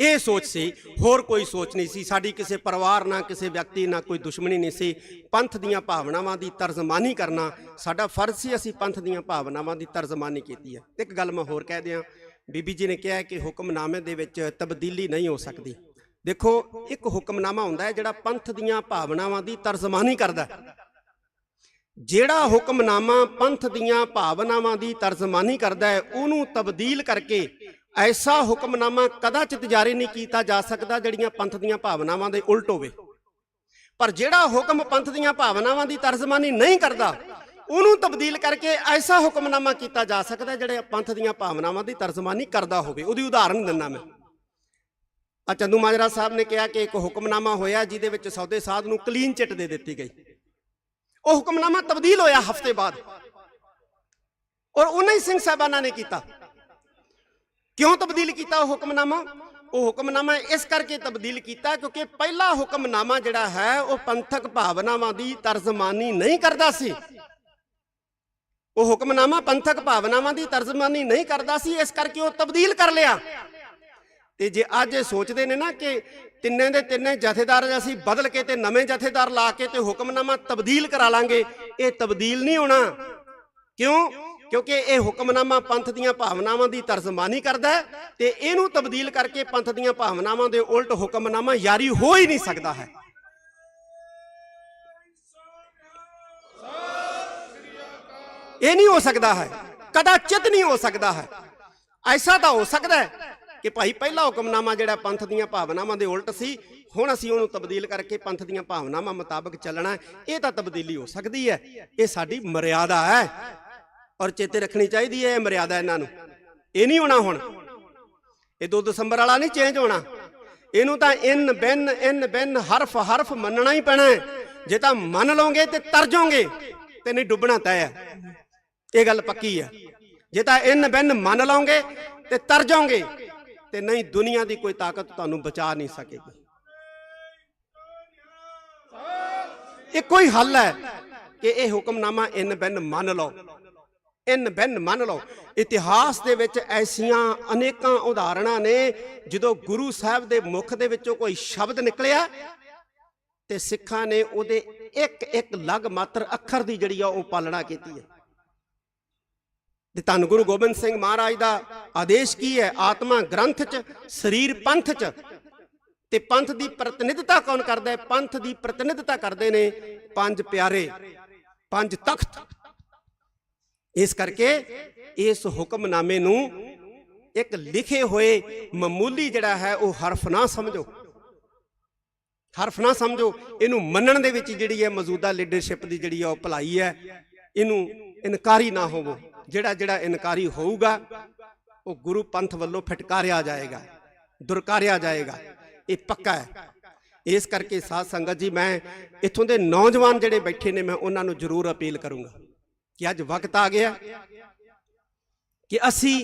ਇਹ ਸੋਚ ਸੀ, ਹੋਰ ਕੋਈ ਸੋਚ ਨਹੀਂ ਸੀ। ਸਾਡੀ ਕਿਸੇ ਪਰਿਵਾਰ ਨਾਲ, ਕਿਸੇ ਵਿਅਕਤੀ ਨਾਲ ਕੋਈ ਦੁਸ਼ਮਣੀ ਨਹੀਂ ਸੀ। ਪੰਥ ਦੀਆਂ ਭਾਵਨਾਵਾਂ ਦੀ ਤਰਜਮਾਨੀ ਕਰਨਾ, ਸਾਡਾ ਫਰਜ਼ ਸੀ। ਅਸੀਂ ਪੰਥ ਦੀਆਂ ਭਾਵਨਾਵਾਂ ਦੀ ਤਰਜਮਾਨੀ ਕੀਤੀ ਹੈ। ਇੱਕ ਗੱਲ ਮੈਂ ਹੋਰ ਕਹਿ ਦਿਆਂ। ਬੀਬੀ ਜੀ ਨੇ ਕਿਹਾ ਕਿ ਹੁਕਮਨਾਮੇ ਦੇ ਵਿੱਚ ਤਬਦੀਲੀ ਨਹੀਂ ਹੋ ਸਕਦੀ। ਦੇਖੋ, ਇੱਕ ਹੁਕਮਨਾਮਾ ਹੁੰਦਾ ਹੈ ਜਿਹੜਾ ਪੰਥ ਦੀਆਂ ਭਾਵਨਾਵਾਂ ਦੀ ਤਰਜਮਾਨੀ ਕਰਦਾ ਜਿਹੜਾ ਹੁਕਮਨਾਮਾ ਪੰਥ ਦੀਆਂ ਭਾਵਨਾਵਾਂ ਦੀ ਤਰਜਮਾਨੀ ਕਰਦਾ ਹੈ, ਉਹਨੂੰ ਤਬਦੀਲ ਕਰਕੇ ਐਸਾ ਹੁਕਮਨਾਮਾ ਕਦਾਚਿਤ ਜਾਰੀ ਨਹੀਂ ਕੀਤਾ ਜਾ ਸਕਦਾ ਜਿਹੜੀਆਂ ਪੰਥ ਦੀਆਂ ਭਾਵਨਾਵਾਂ ਦੇ ਉਲਟ ਹੋਵੇ। ਪਰ ਜਿਹੜਾ ਹੁਕਮ ਪੰਥ ਦੀਆਂ ਭਾਵਨਾਵਾਂ ਦੀ ਤਰਜਮਾਨੀ ਨਹੀਂ ਕਰਦਾ, ਉਹਨੂੰ ਤਬਦੀਲ ਕਰਕੇ ਐਸਾ ਹੁਕਮਨਾਮਾ ਕੀਤਾ ਜਾ ਸਕਦਾ ਜਿਹੜੇ ਪੰਥ ਦੀਆਂ ਭਾਵਨਾਵਾਂ ਦੀ ਤਰਜਮਾਨੀ ਕਰਦਾ ਹੋਵੇ। ਉਹਦੀ ਉਦਾਹਰਨ ਦਿੰਦਾ ਮੈਂ। ਆ ਚੰਦੂ ਮਾਜਰਾ ਸਾਹਿਬ ਨੇ ਕਿਹਾ ਕਿ ਇੱਕ ਹੁਕਮਨਾਮਾ ਹੋਇਆ ਜਿਹਦੇ ਵਿੱਚ ਸੌਦੇ ਸਾਧ ਨੂੰ ਕਲੀਨ ਚਿੱਟ ਦੇ ਦਿੱਤੀ ਗਈ। ਉਹ ਹੁਕਮਨਾਮਾ ਤਬਦੀਲ ਹੋਇਆ ਹਫ਼ਤੇ ਬਾਅਦ। ਔਰ ਉਹਨਾਂ ਹੀ ਸਿੰਘ ਸਾਹਿਬਾਨਾਂ ਨੇ ਕੀਤਾ। ਕਿਉਂ ਤਬਦੀਲ ਕੀਤਾ ਉਹ ਹੁਕਮਨਾਮਾ? ਉਹ ਹੁਕਮਨਾਮਾ ਇਸ ਕਰਕੇ ਤਬਦੀਲ ਕੀਤਾ ਕਿਉਂਕਿ ਪਹਿਲਾ ਹੁਕਮਨਾਮਾ ਜਿਹੜਾ ਹੈ, ਉਹ ਪੰਥਕ ਭਾਵਨਾਵਾਂ ਦੀ ਤਰਜਮਾਨੀ ਨਹੀਂ ਕਰਦਾ ਸੀ। ਉਹ ਹੁਕਮਨਾਮਾ ਪੰਥਕ ਭਾਵਨਾਵਾਂ ਦੀ ਤਰਜਮਾਨੀ ਨਹੀਂ ਕਰਦਾ ਸੀ, ਇਸ ਕਰਕੇ ਉਹ ਤਬਦੀਲ ਕਰ ਲਿਆ। ਤੇ ਜੇ ਅੱਜ ਇਹ ਸੋਚਦੇ ਨੇ ਨਾ ਕਿ ਤਿੰਨੇ ਦੇ ਤਿੰਨੇ ਜਥੇਦਾਰ ਅਸੀਂ ਬਦਲ ਕੇ ਤੇ ਨਵੇਂ ਜਥੇਦਾਰ ਲਾ ਕੇ ਤੇ ਹੁਕਮਨਾਮਾ ਤਬਦੀਲ ਕਰਾ ਲਾਂਗੇ, ਇਹ ਤਬਦੀਲ ਨਹੀਂ ਹੋਣਾ। ਕਿਉਂ? ਕਿਉਂਕਿ ਇਹ ਹੁਕਮਨਾਮਾ ਪੰਥ ਦੀਆਂ ਭਾਵਨਾਵਾਂ ਦੀ ਤਰਜਮਾਨੀ ਕਰਦਾ ਹੈ ਤੇ ਇਹਨੂੰ ਤਬਦੀਲ ਕਰਕੇ ਪੰਥ ਦੀਆਂ ਭਾਵਨਾਵਾਂ ਦੇ ਉਲਟ ਹੁਕਮਨਾਮਾ ਯਾਰੀ ਹੋ ਹੀ ਨਹੀਂ ਸਕਦਾ ਹੈ। ਇਹ ਨਹੀਂ ਹੋ ਸਕਦਾ ਹੈ। ਕਦਾਚਿਤ ਨਹੀਂ ਹੋ ਸਕਦਾ ਹੈ। ਐਸਾ ਤਾਂ ਹੋ ਸਕਦਾ ਹੈ ਕਿ ਭਾਈ ਪਹਿਲਾ ਹੁਕਮਨਾਮਾ ਜਿਹੜਾ ਪੰਥ ਦੀਆਂ ਭਾਵਨਾਵਾਂ ਦੇ ਉਲਟ ਸੀ, ਹੁਣ ਅਸੀਂ ਉਹਨੂੰ ਤਬਦੀਲ ਕਰਕੇ ਪੰਥ ਦੀਆਂ ਭਾਵਨਾਵਾਂ ਮੁਤਾਬਕ ਚੱਲਣਾ ਇਹ ਤਾਂ ਤਬਦੀਲੀ ਹੋ ਸਕਦੀ ਹੈ। ਇਹ ਸਾਡੀ ਮਰਿਆਦਾ ਹੈ। ਔਰ ਚੇਤੇ ਰੱਖਣੀ ਚਾਹੀਦੀ ਹੈ ਇਹ ਮਰਿਆਦਾ ਇਹਨਾਂ ਨੂੰ। ਇਹ ਨਹੀਂ ਹੋਣਾ ਹੁਣ। ਇਹ 2 ਦਸੰਬਰ ਵਾਲਾ ਨਹੀਂ ਚੇਂਜ ਹੋਣਾ। ਇਹਨੂੰ ਤਾਂ ਇਨ, ਬਿਨ ਇਨ, ਬਿਨ, ਹਰਫ ਹਰਫ ਮੰਨਣਾ ਹੀ ਪੈਣਾ ਹੈ। ਜੇ ਤਾਂ ਮੰਨ ਲਓਗੇ ਤੇ ਤਰ ਜਾਓਗੇ ਤੇ ਨਹੀਂ ਡੁੱਬਣਾ ਤੈਅ ਹੈ ਇਹ ਗੱਲ ਪੱਕੀ ਹੈ। ਜੇ ਤਾਂ ਇਨ, ਬਿਨ ਮੰਨ ਲਓਗੇ ਤੇ ਤਰ ਜਾਓਗੇ ਤੇ ਨਹੀਂ ਦੁਨੀਆ ਦੀ ਕੋਈ ਤਾਕਤ ਤੁਹਾਨੂੰ ਬਚਾ ਨਹੀਂ ਸਕੇਗੀ। ਇੱਕੋ ਹੀ ਹੱਲ ਹੈ ਕਿ ਇਹ ਹੁਕਮਨਾਮਾ ਇਨ, ਬਿਨ ਮੰਨ ਲਓ। ਇਨ ਬਿੰਨ ਮੰਨ ਲਓ, ਇਤਿਹਾਸ ਦੇ ਵਿੱਚ ਐਸੀਆਂ ਅਨੇਕਾਂ ਉਦਾਹਰਣਾਂ ਨੇ ਜਦੋਂ ਗੁਰੂ ਸਾਹਿਬ ਦੇ ਮੁਖ ਦੇ ਵਿੱਚੋਂ ਕੋਈ ਸ਼ਬਦ ਨਿਕਲਿਆ ਤੇ ਸਿੱਖਾਂ ਨੇ ਉਹਦੇ ਇੱਕ ਇੱਕ ਲਗ ਮਾਤਰ ਅੱਖਰ ਦੀ ਜਿਹੜੀ ਆ ਉਹ ਪਾਲਣਾ ਕੀਤੀ ਹੈ। ਤੇ ਧੰਨ ਗੁਰੂ ਗੋਬਿੰਦ ਸਿੰਘ ਮਹਾਰਾਜ ਦਾ ਆਦੇਸ਼ ਕੀ ਹੈ? ਆਤਮਾ ਗ੍ਰੰਥ ਚ, ਸਰੀਰ ਪੰਥ ਚ। ਤੇ ਪੰਥ ਦੀ ਪ੍ਰਤੀਨਿਧਤਾ ਕੌਣ ਕਰਦਾ ਹੈ? ਪੰਥ ਦੀ ਪ੍ਰਤੀਨਿਧਤਾ ਕਰਦੇ ਨੇ ਪੰਜ ਪਿਆਰੇ, ਪੰਜ ਤਖਤ। ਇਸ ਕਰਕੇ ਇਸ ਹੁਕਮਨਾਮੇ ਨੂੰ ਇੱਕ ਲਿਖੇ ਹੋਏ ਮਾਮੂਲੀ ਜਿਹੜਾ ਹੈ ਉਹ ਹਰਫ ਨਾ ਸਮਝੋ। ਹਰਫ ਨਾ ਸਮਝੋ। ਇਹਨੂੰ ਮੰਨਣ ਦੇ ਵਿੱਚ ਜਿਹੜੀ ਹੈ ਮੌਜੂਦਾ ਲੀਡਰਸ਼ਿਪ ਦੀ ਜਿਹੜੀ ਹੈ ਉਹ ਭਲਾਈ ਹੈ। ਇਹਨੂੰ ਇਨਕਾਰੀ ਨਾ ਹੋਵੋ। ਜਿਹੜਾ ਜਿਹੜਾ ਇਨਕਾਰੀ ਹੋਊਗਾ, ਉਹ ਗੁਰੂ ਪੰਥ ਵੱਲੋਂ ਫਟਕਾਰਿਆ ਜਾਏਗਾ, ਦੁਰਕਾਰਿਆ ਜਾਏਗਾ। ਇਹ ਪੱਕਾ ਹੈ। ਇਸ ਕਰਕੇ ਸਾਧ ਸੰਗਤ ਜੀ, ਮੈਂ ਇੱਥੋਂ ਦੇ ਨੌਜਵਾਨ ਜਿਹੜੇ ਬੈਠੇ ਨੇ, ਮੈਂ ਉਹਨਾਂ ਨੂੰ ਜ਼ਰੂਰ ਅਪੀਲ ਕਰੂੰਗਾ। ਕਿ ਅੱਜ ਵਕਤ ਆ ਗਿਆ ਕਿ ਅਸੀਂ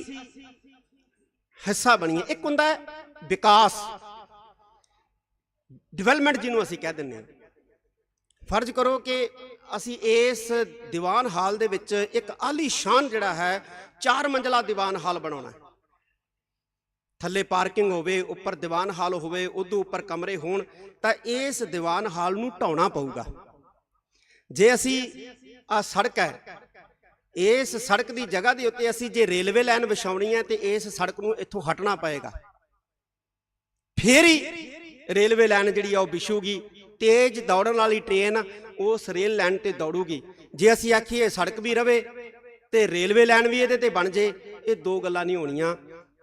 ਹਿੱਸਾ ਬਣੀਏ। ਇੱਕ ਹੁੰਦਾ ਹੈ ਵਿਕਾਸ। ਡਿਵੈਲਪਮੈਂਟ ਜਿਹਨੂੰ ਅਸੀਂ ਕਹਿ ਦਿੰਦੇ ਹਾਂ। ਫਰਜ਼ ਕਰੋ ਕਿ ਅਸੀਂ ਇਸ ਦੀਵਾਨ ਹਾਲ ਦੇ ਵਿੱਚ ਇੱਕ ਆਲੀਸ਼ਾਨ ਜਿਹੜਾ ਹੈ, ਚਾਰ ਮੰਜ਼ਲਾ ਦੀਵਾਨ ਹਾਲ ਬਣਾਉਣਾ ਹੈ। ਥੱਲੇ ਪਾਰਕਿੰਗ ਹੋਵੇ, ਉੱਪਰ ਦੀਵਾਨ ਹਾਲ ਹੋਵੇ ਉਦੋਂ ਉੱਪਰ ਕਮਰੇ ਹੋਣ, ਤਾਂ ਇਸ ਦੀਵਾਨ ਹਾਲ ਨੂੰ ਢਾਉਣਾ ਪਊਗਾ। ਜੇ ਅਸੀਂ ਆ ਸੜਕ ਹੈ। ਇਸ ਸੜਕ ਦੀ ਜਗ੍ਹਾ ਦੇ ਉੱਤੇ ਅਸੀਂ ਜੇ ਰੇਲਵੇ ਲਾਈਨ ਵਿਛਾਉਣੀ ਹੈ ਤੇ ਇਸ ਸੜਕ ਨੂੰ ਇੱਥੋਂ ਹਟਣਾ ਪਏਗਾ। ਫੇਰ ਹੀ ਰੇਲਵੇ ਲਾਈਨ ਜਿਹੜੀ ਆ ਉਹ ਵਿਛੂਗੀ, ਤੇਜ਼ ਦੌੜਨ ਵਾਲੀ ਟ੍ਰੇਨ ਉਸ ਰੇਲ ਲਾਈਨ ਤੇ ਦੌੜੂਗੀ। ਜੇ ਅਸੀਂ ਆਖੀਏ ਸੜਕ ਵੀ ਰਵੇ ਤੇ ਰੇਲਵੇ ਲਾਈਨ ਵੀ ਇਹਦੇ ਤੇ ਬਣ ਜੇ, ਇਹ ਦੋ ਗੱਲਾਂ ਨਹੀਂ ਹੋਣੀਆਂ।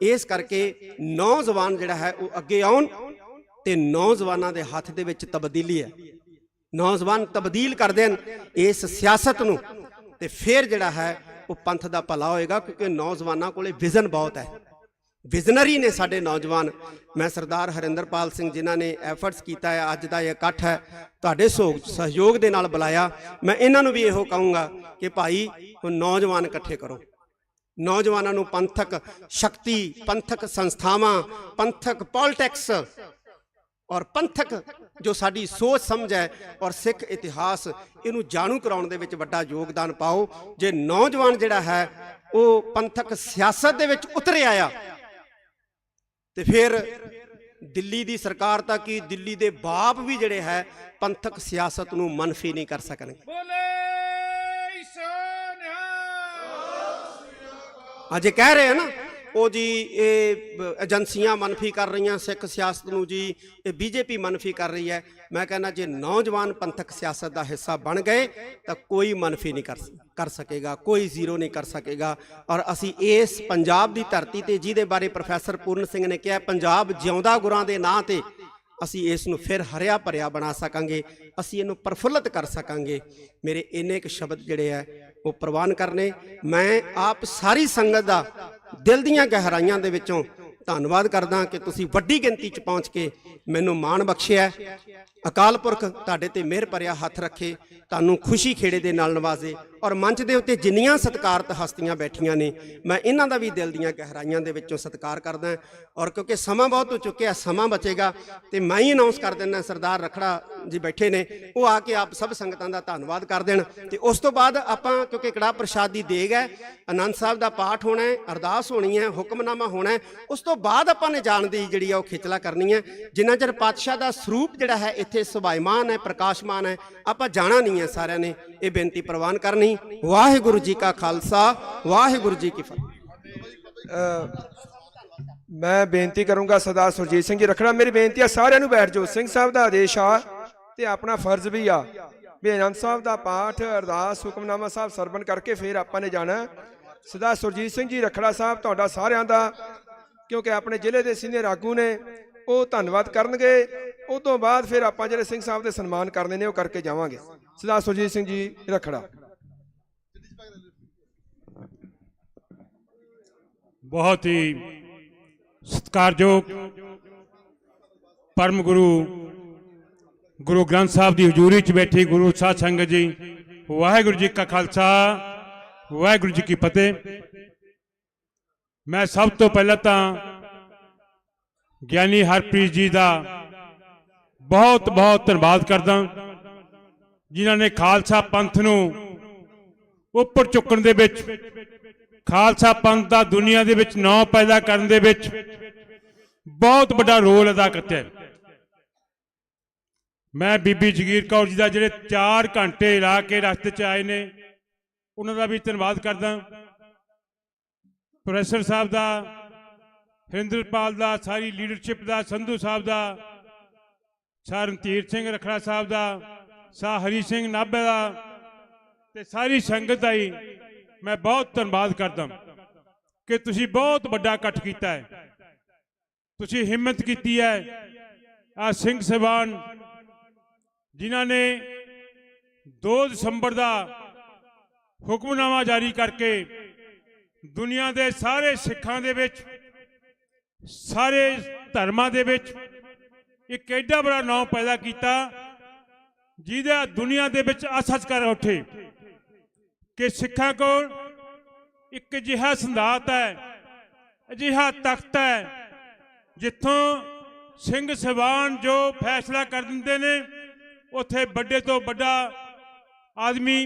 ਇਸ ਕਰਕੇ ਨੌਜਵਾਨ ਜਿਹੜਾ ਹੈ ਉਹ ਅੱਗੇ ਆਉਣ ਤੇ ਨੌਜਵਾਨਾਂ ਦੇ ਹੱਥ ਦੇ ਵਿੱਚ ਤਬਦੀਲੀ ਹੈ। ਨੌਜਵਾਨ ਤਬਦੀਲ ਕਰਦੇ ਹਨ ਇਸ ਸਿਆਸਤ ਨੂੰ। ਤੇ ਫਿਰ ਜਿਹੜਾ ਹੈ, ਉਹ ਪੰਥ ਦਾ ਭਲਾ ਹੋਏਗਾ, ਕਿਉਂਕਿ ਨੌਜਵਾਨਾਂ ਕੋਲੇ ਵਿਜ਼ਨ ਬਹੁਤ ਹੈ। ਵਿਜ਼ਨਰੀ ਨੇ ਸਾਡੇ ਨੌਜਵਾਨ। ਮੈਂ ਸਰਦਾਰ ਹਰਿੰਦਰਪਾਲ ਸਿੰਘ ਜਿਨ੍ਹਾਂ ਨੇ ਐਫਰਟਸ ਕੀਤਾ ਹੈ, ਅੱਜ ਦਾ ਇਹ ਇਕੱਠ ਹੈ, ਤੁਹਾਡੇ ਸਹਿਯੋਗ ਸਹਿਯੋਗ ਦੇ ਨਾਲ ਬੁਲਾਇਆ। ਮੈਂ ਇਹਨਾਂ ਨੂੰ ਵੀ ਇਹੋ ਕਹੂੰਗਾ ਕਿ ਭਾਈ, ਹੁਣ ਨੌਜਵਾਨ ਇਕੱਠੇ ਕਰੋ। ਨੌਜਵਾਨਾਂ ਨੂੰ ਪੰਥਕ ਸ਼ਕਤੀ, ਪੰਥਕ ਸੰਸਥਾਵਾਂ, ਪੰਥਕ ਪੋਲਿਟਿਕਸ ਔਰ ਪੰਥਕ ਜੋ ਸਾਡੀ ਸੋਚ ਸਮਝ ਹੈ ਔਰ ਸਿੱਖ ਇਤਿਹਾਸ ਇਹਨੂੰ ਜਾਣੂ ਕਰਾਉਣ ਦੇ ਵਿੱਚ ਵੱਡਾ ਯੋਗਦਾਨ ਪਾਓ। ਜੇ ਨੌਜਵਾਨ ਜਿਹੜਾ ਹੈ ਉਹ ਪੰਥਕ ਸਿਆਸਤ ਦੇ ਵਿੱਚ ਉਤਰ ਆਇਆ ਤੇ ਫਿਰ ਦਿੱਲੀ ਦੀ ਸਰਕਾਰ ਤਾਂ ਕੀ ਦਿੱਲੀ ਦੇ ਬਾਪ ਵੀ ਜਿਹੜੇ ਹੈ ਪੰਥਕ ਸਿਆਸਤ ਨੂੰ ਮਨਫੀ ਨਹੀਂ ਕਰ ਸਕਣਗੇ। ਅੱਜ ਕਹਿ ਰਹੇ ਆ ਨਾ ਉਹ ਜੀ, ਇਹ ਏਜੰਸੀਆਂ ਮਨਫੀ ਕਰ ਰਹੀਆਂ, ਸਿੱਖ ਸਿਆਸਤ ਨੂੰ ਜੀ, ਇਹ ਬੀਜੇਪੀ ਮਨਫੀ ਕਰ ਰਹੀ ਹੈ। ਮੈਂ ਕਹਿੰਦਾ, ਜੇ ਨੌਜਵਾਨ ਪੰਥਕ ਸਿਆਸਤ ਦਾ ਹਿੱਸਾ ਬਣ ਗਏ, ਤਾਂ ਕੋਈ ਮਨਫੀ ਨਹੀਂ ਕਰ ਸਕੇਗਾ, ਕੋਈ ਜ਼ੀਰੋ ਨਹੀਂ ਕਰ ਸਕੇਗਾ। ਔਰ ਅਸੀਂ ਇਸ ਪੰਜਾਬ ਦੀ ਧਰਤੀ ਤੇ, ਜਿਹਦੇ ਬਾਰੇ ਪ੍ਰੋਫੈਸਰ ਪੂਰਨ ਸਿੰਘ ਨੇ ਕਿਹਾ, ਪੰਜਾਬ ਜਿਉਂਦਾ ਗੁਰਾਂ ਦੇ ਨਾਂ ਤੇ, ਅਸੀਂ ਇਸ ਨੂੰ ਫਿਰ ਹਰਿਆ ਭਰਿਆ ਬਣਾ ਸਕਾਂਗੇ, ਅਸੀਂ ਇਹਨੂੰ ਪ੍ਰਫੁੱਲਤ ਕਰ ਸਕਾਂਗੇ। ਮੇਰੇ ਇੰਨੇ ਕੁ ਸ਼ਬਦ ਜਿਹੜੇ ਆ ਉਹ ਪ੍ਰਵਾਨ ਕਰਨੇ, ਮੈਂ ਆਪ ਸਾਰੀ ਸੰਗਤ ਦਾ ਦਿਲ ਦੀਆਂ ਗਹਿਰਾਈਆਂ ਦੇ ਵਿੱਚੋਂ ਧੰਨਵਾਦ ਕਰਦਾ ਕਿ ਤੁਸੀਂ ਵੱਡੀ ਗਿਣਤੀ 'ਚ ਪਹੁੰਚ ਕੇ ਮੈਨੂੰ ਮਾਣ ਬਖਸ਼ਿਆ ਅਕਾਲ ਪੁਰਖ ਤੁਹਾਡੇ ਤੇ ਮਿਹਰ ਭਰਿਆ ਹੱਥ ਰੱਖੇ। ਤੁਹਾਨੂੰ ਖੁਸ਼ੀ ਖੇੜੇ ਦੇ ਨਾਲ ਨਵਾਜ਼ੇ। ਔਰ ਮੰਚ ਦੇ ਉੱਤੇ ਜਿੰਨੀਆਂ ਸਤਿਕਾਰਤ ਹਸਤੀਆਂ ਬੈਠੀਆਂ ਨੇ, ਮੈਂ ਇਹਨਾਂ ਦਾ ਵੀ ਦਿਲ ਦੀਆਂ ਗਹਿਰਾਈਆਂ ਦੇ ਵਿੱਚੋਂ ਸਤਿਕਾਰ ਕਰਦਾ ਔਰ ਕਿਉਂਕਿ ਸਮਾਂ ਬਹੁਤ ਹੋ ਚੁੱਕਿਆ, ਸਮਾਂ ਬਚੇਗਾ, ਤੇ ਮੈਂ ਹੀ ਅਨਾਉਂਸ ਕਰ ਦਿੰਦਾ, ਸਰਦਾਰ ਰਖੜਾ ਜੀ ਬੈਠੇ ਨੇ, ਉਹ ਆ ਕੇ ਆਪ ਸਭ ਸੰਗਤਾਂ ਦਾ ਧੰਨਵਾਦ ਕਰ ਦੇਣ। ਤੇ ਉਸ ਤੋਂ ਬਾਅਦ ਆਪਾਂ, ਕਿਉਂਕਿ ਕੜਾ ਪ੍ਰਸ਼ਾਦ ਦੀ ਦੇਗ ਹੈ ਆਨੰਦ ਸਾਹਿਬ ਦਾ ਪਾਠ ਹੋਣਾ ਹੈ, ਅਰਦਾਸ ਹੋਣੀ ਹੈ, ਹੁਕਮਨਾਮਾ ਹੋਣਾ ਹੈ, ਉਸ ਤੋਂ ਬਾਅਦ ਆਪਾਂ ਨੇ ਜਾਣ ਦੀ ਜਿਹੜੀ ਆ ਉਹ ਖਿਚਲਾ ਕਰਨੀ ਹੈ। ਜਿੰਨਾ ਚਿਰ ਪਾਤਸ਼ਾਹ ਦਾ ਸਰੂਪ ਜਿਹੜਾ ਹੈ, ਇੱਥੇ ਸੁਭਾਈਮਾਨ ਹੈ, ਪ੍ਰਕਾਸ਼ਮਾਨ ਹੈ, ਆਪਾਂ ਜਾਣਾ ਨਹੀਂ ਹੈ ਸਾਰਿਆਂ ਨੇ, ਇਹ ਬੇਨਤੀ ਪ੍ਰਵਾਨ ਕਰਨੀ। ਵਾਹਿਗੁਰੂ ਜੀ ਕਾ ਖਾਲਸਾ, ਵਾਹਿਗੁਰੂ ਜੀ ਕੀ ਫਤਿਹ। ਮੈਂ ਬੇਨਤੀ ਕਰੂੰਗਾ ਸਰਦਾਰ ਸੁਰਜੀਤ ਸਿੰਘ ਜੀ ਰੱਖਣਾ। ਮੇਰੀ ਬੇਨਤੀ ਆ, ਸਾਰਿਆਂ ਨੂੰ ਬੈਠ ਜਾਓ। ਸਿੰਘ ਸਾਹਿਬ ਦਾ ਆਦੇਸ਼ ਆ ਤੇ ਆਪਣਾ ਫਰਜ਼ ਵੀ ਆ। ਵੀ ਅਨੰਦ ਸਾਹਿਬ ਦਾ ਪਾਠ, ਅਰਦਾਸ, ਹੁਕਮਨਾਮਾ ਸਾਹਿਬ ਸਰਵਣ ਕਰਕੇ ਫਿਰ ਆਪਾਂ ਨੇ ਜਾਣਾ। ਸਰਦਾਰ ਸੁਰਜੀਤ ਸਿੰਘ ਜੀ ਰੱਖੜਾ ਸਾਹਿਬ, ਤੁਹਾਡਾ ਸਾਰਿਆਂ ਦਾ, ਕਿਉਂਕਿ ਆਪਣੇ ਜ਼ਿਲ੍ਹੇ ਦੇ ਸੀਨੀਅਰ ਆਗੂ ਨੇ, ਉਹ ਧੰਨਵਾਦ ਕਰਨਗੇ। ਉਸ ਤੋਂ ਬਾਅਦ ਫਿਰ ਆਪਾਂ ਜਿਹੜੇ ਸਿੰਘ ਸਾਹਿਬ ਦੇ ਸਨਮਾਨ ਕਰਨੇ ਨੇ, ਉਹ ਕਰਕੇ ਜਾਵਾਂਗੇ। ਸਰਦਾਰ ਸੁਰਜੀਤ ਸਿੰਘ ਜੀ ਰੱਖੜਾ। ਬਹੁਤ ਹੀ ਸਤਿਕਾਰਯੋਗ ਪਰਮ ਗੁਰੂ ਗੁਰੂ ਗ੍ਰੰਥ ਸਾਹਿਬ ਦੀ ਹਜ਼ੂਰੀ 'ਚ ਬੈਠੀ ਗੁਰੂ ਸਾਧ ਸੰਗਤ ਜੀ। ਵਾਹਿਗੁਰੂ ਜੀ ਕਾ ਖਾਲਸਾ, ਵਾਹਿਗੁਰੂ ਜੀ ਕੀ ਫਤਿਹ। ਮੈਂ ਸਭ ਤੋਂ ਪਹਿਲਾਂ ਤਾਂ ਗਿਆਨੀ ਹਰਪ੍ਰੀਤ ਜੀ ਦਾ ਬਹੁਤ ਬਹੁਤ ਧੰਨਵਾਦ ਕਰਦਾ ਜਿਨ੍ਹਾਂ ਨੇ ਖਾਲਸਾ ਪੰਥ ਨੂੰ ਉੱਪਰ ਚੁੱਕਣ ਦੇ ਵਿੱਚ ਖਾਲਸਾ ਪੰਥ ਦਾ ਦੁਨੀਆ ਦੇ ਵਿੱਚ ਨਾਂ ਪੈਦਾ ਕਰਨ ਦੇ ਵਿੱਚ ਬਹੁਤ ਵੱਡਾ ਰੋਲ ਅਦਾ ਕੀਤਾ ਮੈਂ ਬੀਬੀ ਜਗੀਰ ਕੌਰ ਜੀ ਦਾ ਜਿਹੜੇ 4 ਘੰਟੇ ਲਾ ਕੇ ਰਸਤੇ 'ਚ ਆਏ ਨੇ, ਉਹਨਾਂ ਦਾ ਵੀ ਧੰਨਵਾਦ ਕਰਦਾ। ਪ੍ਰੋਫੈਸਰ ਸਾਹਿਬ ਦਾ, ਹਰਿੰਦਰਪਾਲ ਦਾ, ਸਾਰੀ ਲੀਡਰਸ਼ਿਪ ਦਾ, ਸੰਧੂ ਸਾਹਿਬ ਦਾ ਸਾ ਰਣਧੀਰ ਸਿੰਘ ਰਖੜਾ ਸਾਹਿਬ ਦਾ, ਸਾ ਹਰੀ ਸਿੰਘ ਨਾਭੇ ਦਾ ਤੇ ਸਾਰੀ ਸੰਗਤ ਦਾ ਹੀ ਮੈਂ ਬਹੁਤ ਧੰਨਵਾਦ ਕਰਦਾ ਕਿ ਤੁਸੀਂ ਬਹੁਤ ਵੱਡਾ ਇਕੱਠ ਕੀਤਾ ਹੈ। ਤੁਸੀਂ ਹਿੰਮਤ ਕੀਤੀ ਹੈ ਆ ਸਿੰਘ ਸਹਿਬਾਨ ਜਿਨ੍ਹਾਂ ਨੇ 2 ਦਸੰਬਰ ਦਾ ਹੁਕਮਨਾਮਾ ਜਾਰੀ ਕਰਕੇ ਦੁਨੀਆ ਦੇ ਸਾਰੇ ਸਿੱਖਾਂ ਦੇ ਵਿੱਚ, ਸਾਰੇ ਧਰਮਾਂ ਦੇ ਵਿੱਚ ਇੱਕ ਐਡਾ ਬੜਾ ਨਾਮ ਪੈਦਾ ਕੀਤਾ ਜਿਹਦਾ ਦੁਨੀਆ ਦੇ ਵਿੱਚ ਅਸੱਚ ਕਰ ਉੱਠੇ। ਕਿ ਸਿੱਖਾਂ ਕੋਲ ਇੱਕ ਅਜਿਹਾ ਸੰਦਾਤ ਹੈ, ਅਜਿਹਾ ਤਖਤ ਹੈ, ਜਿੱਥੋਂ ਸਿੰਘ ਸਵਾਨ ਜੋ ਫੈਸਲਾ ਕਰ ਦਿੰਦੇ ਨੇ, ਉੱਥੇ ਵੱਡੇ ਤੋਂ ਵੱਡਾ ਆਦਮੀ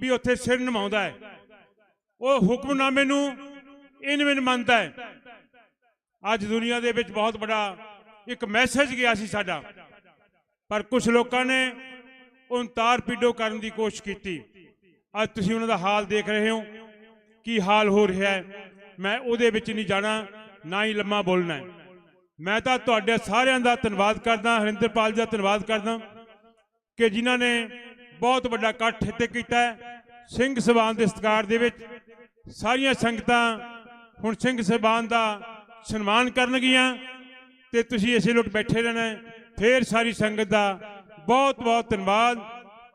ਵੀ ਉੱਥੇ ਸਿਰ ਨਿਮਾਉਂਦਾ ਹੈ। ਉਹ ਹੁਕਮਨਾਮੇ ਨੂੰ ਇਨਵਿਨ ਮੰਨਦਾ ਹੈ। ਅੱਜ ਦੁਨੀਆ ਦੇ ਵਿੱਚ ਬਹੁਤ ਬੜਾ ਇੱਕ ਮੈਸੇਜ ਗਿਆ ਸੀ ਸਾਡਾ, ਪਰ ਕੁਝ ਲੋਕਾਂ ਨੇ ਉਹਨੂੰ ਤਾਰ ਪੀਡੋ ਕਰਨ ਦੀ ਕੋਸ਼ਿਸ਼ ਕੀਤੀ। ਅੱਜ ਤੁਸੀਂ ਉਹਨਾਂ ਦਾ ਹਾਲ ਦੇਖ ਰਹੇ ਹੋ। ਕੀ ਹਾਲ ਹੋ ਰਿਹਾ ਹੈ? ਮੈਂ ਉਹਦੇ ਵਿੱਚ ਨਹੀਂ ਜਾਣਾ, ਨਾ ਹੀ ਲੰਮਾ ਬੋਲਣਾ ਹੈ। ਮੈਂ ਤਾਂ ਤੁਹਾਡੇ ਸਾਰਿਆਂ ਦਾ ਧੰਨਵਾਦ ਕਰਦਾ, ਹਰਿੰਦਰਪਾਲ ਜੀ ਦਾ ਧੰਨਵਾਦ ਕਰਦਾ ਕਿ ਜਿਨ੍ਹਾਂ ਨੇ ਬਹੁਤ ਵੱਡਾ ਇਕੱਠ ਇੱਥੇ ਕੀਤਾ ਸਿੰਘ ਸਭਾਨ ਦੇ ਸਤਿਕਾਰ ਦੇ ਵਿੱਚ ਸਾਰੀਆਂ ਸੰਗਤਾਂ ਹੁਣ ਸਿੰਘ ਸਭਾਨ ਦਾ ਸਨਮਾਨ ਕਰਨਗੀਆਂ ਤੇ ਤੁਸੀਂ ਇਸੇ ਲੁੱਟ ਬੈਠੇ ਰਹਿਣਾ ਹੈ। ਫੇਰ ਸਾਰੀ ਸੰਗਤ ਦਾ ਬਹੁਤ ਬਹੁਤ ਧੰਨਵਾਦ।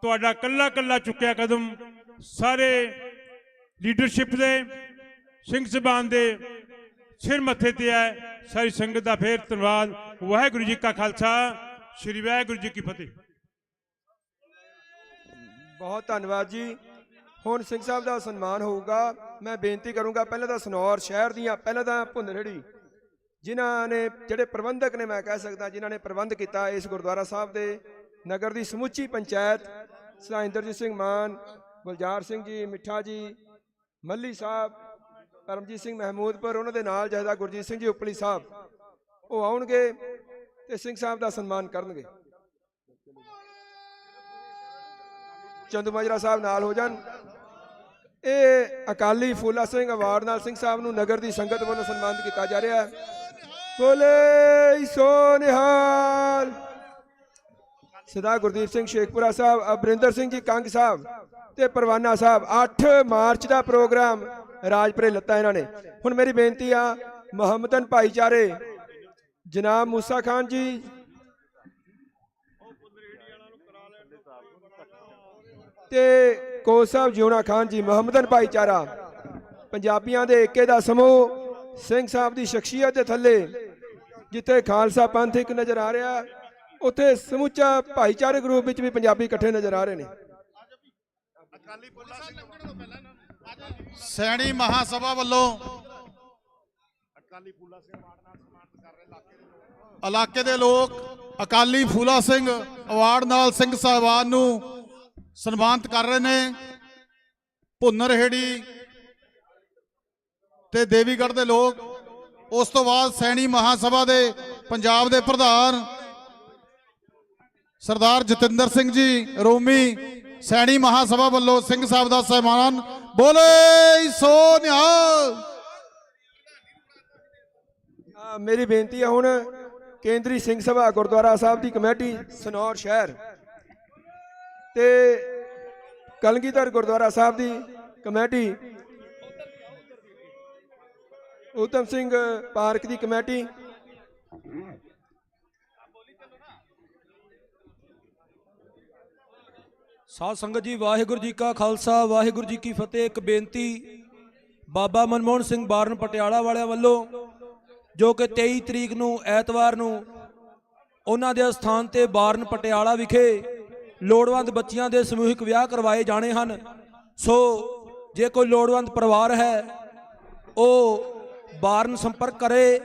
ਤੁਹਾਡਾ ਕੱਲਾ ਕੱਲਾ ਚੁੱਕਿਆ ਕਦਮ ਸਾਰੇ ਲੀਡਰਸ਼ਿਪ ਦੇ, ਸਿੰਘ ਸਭਾਨ ਦੇ ਸਿਰ ਮੱਥੇ ਤੇ ਹੈ। ਸਾਰੀ ਸੰਗਤ ਦਾ ਫੇਰ ਧੰਨਵਾਦ। ਵਾਹਿਗੁਰੂ ਜੀ ਕਾ ਖਾਲਸਾ, ਸ੍ਰੀ ਵਾਹਿਗੁਰੂ ਜੀ ਕੀ ਫਤਿਹ। ਬਹੁਤ ਧੰਨਵਾਦ ਜੀ। ਹੁਣ ਸਿੰਘ ਸਾਹਿਬ ਦਾ ਸਨਮਾਨ ਹੋਊਗਾ। ਮੈਂ ਬੇਨਤੀ ਕਰੂੰਗਾ ਪਹਿਲਾਂ ਤਾਂ ਸਨੌਰ ਸ਼ਹਿਰ ਦੀਆਂ, ਪਹਿਲਾਂ ਤਾਂ ਭੁੰਨਰੜੀ, ਜਿਨ੍ਹਾਂ ਨੇ, ਜਿਹੜੇ ਪ੍ਰਬੰਧਕ ਨੇ ਮੈਂ ਕਹਿ ਸਕਦਾ, ਜਿਨ੍ਹਾਂ ਨੇ ਪ੍ਰਬੰਧ ਕੀਤਾ ਇਸ ਗੁਰਦੁਆਰਾ ਸਾਹਿਬ ਦੇ, ਨਗਰ ਦੀ ਸਮੁੱਚੀ ਪੰਚਾਇਤ ਸ੍ਰੀ ਸਿੰਘ ਮਾਨ ਗੁਲਜ਼ਾਰ ਸਿੰਘ ਜੀ, ਮਿੱਠਾ ਜੀ, ਮੱਲੀ ਸਾਹਿਬ, ਪਰਮਜੀਤ ਸਿੰਘ ਮਹਿਮੂਦਪੁਰ ਉਹਨਾਂ ਦੇ ਨਾਲ ਜਹਦਾ ਗੁਰਜੀਤ ਸਿੰਘ ਜੀ, ਉਪਲੀ ਸਾਹਿਬ, ਉਹ ਆਉਣਗੇ ਤੇ ਸਿੰਘ ਸਾਹਿਬ ਦਾ ਸਨਮਾਨ ਕਰਨਗੇ। ਚੰਦੂ ਮਾਜਰਾ ਸਾਹਿਬ ਨਾਲ ਹੋ ਜਾਣ। ਇਹ ਅਕਾਲੀ ਫੂਲਾ ਸਿੰਘ ਅਵਾਰਡ ਨਾਲ ਸਿੰਘ ਸਾਹਿਬ ਨੂੰ ਨਗਰ ਦੀ ਸੰਗਤ ਵੱਲੋਂ ਸਨਮਾਨਿਤ ਕੀਤਾ ਜਾ ਰਿਹਾ ਹੈ। ਬੋਲੇ ਸੋ ਨਿਹਾਲ। ਸਦਾ ਗੁਰਦੀਪ ਸਿੰਘ ਸ਼ੇਖਪੁਰਾ ਸਾਹਿਬ ਅਬਰਿੰਦਰ ਸਿੰਘ ਜੀ, ਕੰਗ ਸਾਹਿਬ ਤੇ ਪਰਵਾਨਾ ਸਾਹਿਬ 8 ਮਾਰਚ ਦਾ ਪ੍ਰੋਗਰਾਮ ਰਾਜਪੁਰੇ ਲੱਤਾ ਇਹਨਾਂ ਨੇ। ਹੁਣ ਮੇਰੀ ਬੇਨਤੀ ਆ, ਮੁਹੰਮਦਨ ਭਾਈਚਾਰੇ, ਜਨਾਬ ਮੂਸਾ ਖਾਨ ਜੀ। ਤੇ ਕੋ ਸਾਹਿਬ ਜਿਉਣਾ ਖਾਨ ਜੀ, ਮੁਹੰਮਦਨ ਭਾਈਚਾਰਾ, ਪੰਜਾਬੀਆਂ ਦੇ ਏਕੇ ਦਾ ਸਮੂਹ, ਸਿੰਘ ਸਾਹਿਬ ਦੀ ਸ਼ਖਸੀਅਤ ਦੇ ਥੱਲੇ, ਜਿੱਥੇ ਖਾਲਸਾ ਪੰਥ ਇੱਕ ਨਜ਼ਰ ਆ ਰਿਹਾ, ਉੱਥੇ ਸਮੁੱਚਾ ਭਾਈਚਾਰਕ ਰੂਪ ਵਿੱਚ ਵੀ ਪੰਜਾਬੀ ਇਕੱਠੇ ਨਜ਼ਰ ਆ ਰਹੇ ਨੇ। ਸੈਣੀ ਮਹਾਸਭਾ ਵੱਲੋਂ ਇਲਾਕੇ ਦੇ ਲੋਕ ਅਕਾਲੀ ਫੂਲਾ ਸਿੰਘ ਅਵਾਰਡ ਨਾਲ ਸਿੰਘ ਸਾਹਿਬਾਨ ਨੂੰ ਸਨਮਾਨਿਤ ਕਰ ਰਹੇ ਨੇ। ਭੁੰਨਰ ਹੇੜੀ ਤੇ ਦੇਵੀਗੜ੍ਹ ਦੇ ਲੋਕ ਉਸ ਤੋਂ ਬਾਅਦ ਸੈਣੀ ਮਹਾਸਭਾ ਦੇ ਪੰਜਾਬ ਦੇ ਪ੍ਰਧਾਨ ਸਰਦਾਰ ਜਤਿੰਦਰ ਸਿੰਘ ਜੀ ਰੋਮੀ ਸੈਣੀ ਮਹਾਸਭਾ ਵੱਲੋਂ ਸਿੰਘ ਸਾਹਿਬ ਦਾ ਸਨਮਾਨ, ਬੋਲੇ ਸੋ ਨਿਹਾਲ। ਮੇਰੀ ਬੇਨਤੀ ਹੈ ਹੁਣ ਕੇਂਦਰੀ ਸਿੰਘ ਸਭਾ ਗੁਰਦੁਆਰਾ ਸਾਹਿਬ ਦੀ ਕਮੇਟੀ, ਸਨੌਰ ਸ਼ਹਿਰ ਤੇ ਕਲਗੀਧਰ ਗੁਰਦੁਆਰਾ ਸਾਹਿਬ ਦੀ ਕਮੇਟੀ ਉਤਮ ਸਿੰਘ ਪਾਰਕ ਦੀ ਕਮੇਟੀ ਸਾਧ ਸੰਗਤ ਜੀ, ਵਾਹਿਗੁਰੂ ਜੀ ਕਾ ਖਾਲਸਾ, ਵਾਹਿਗੁਰੂ ਜੀ ਕੀ ਫਤਿਹ। ਇੱਕ ਬੇਨਤੀ ਬਾਬਾ ਮਨਮੋਹਨ ਸਿੰਘ ਬਾਰਨ ਪਟਿਆਲਾ ਵਾਲਿਆਂ ਵੱਲੋਂ, ਜੋ ਕਿ 23 ਤਰੀਕ ਨੂੰ, ਐਤਵਾਰ ਨੂੰ ਉਹਨਾਂ ਦੇ ਸਥਾਨ ਤੇ ਬਾਰਨ ਪਟਿਆਲਾ ਵਿਖੇ ਲੋੜਵੰਦ ਬੱਚੀਆਂ ਦੇ ਸਮੂਹਿਕ ਵਿਆਹ ਕਰਵਾਏ ਜਾਣੇ ਹਨ। ਸੋ ਜੇ ਕੋਈ ਲੋੜਵੰਦ ਪਰਿਵਾਰ ਹੈ, ਉਹ ਬਾਰਨ ਸੰਪਰਕ ਕਰੇ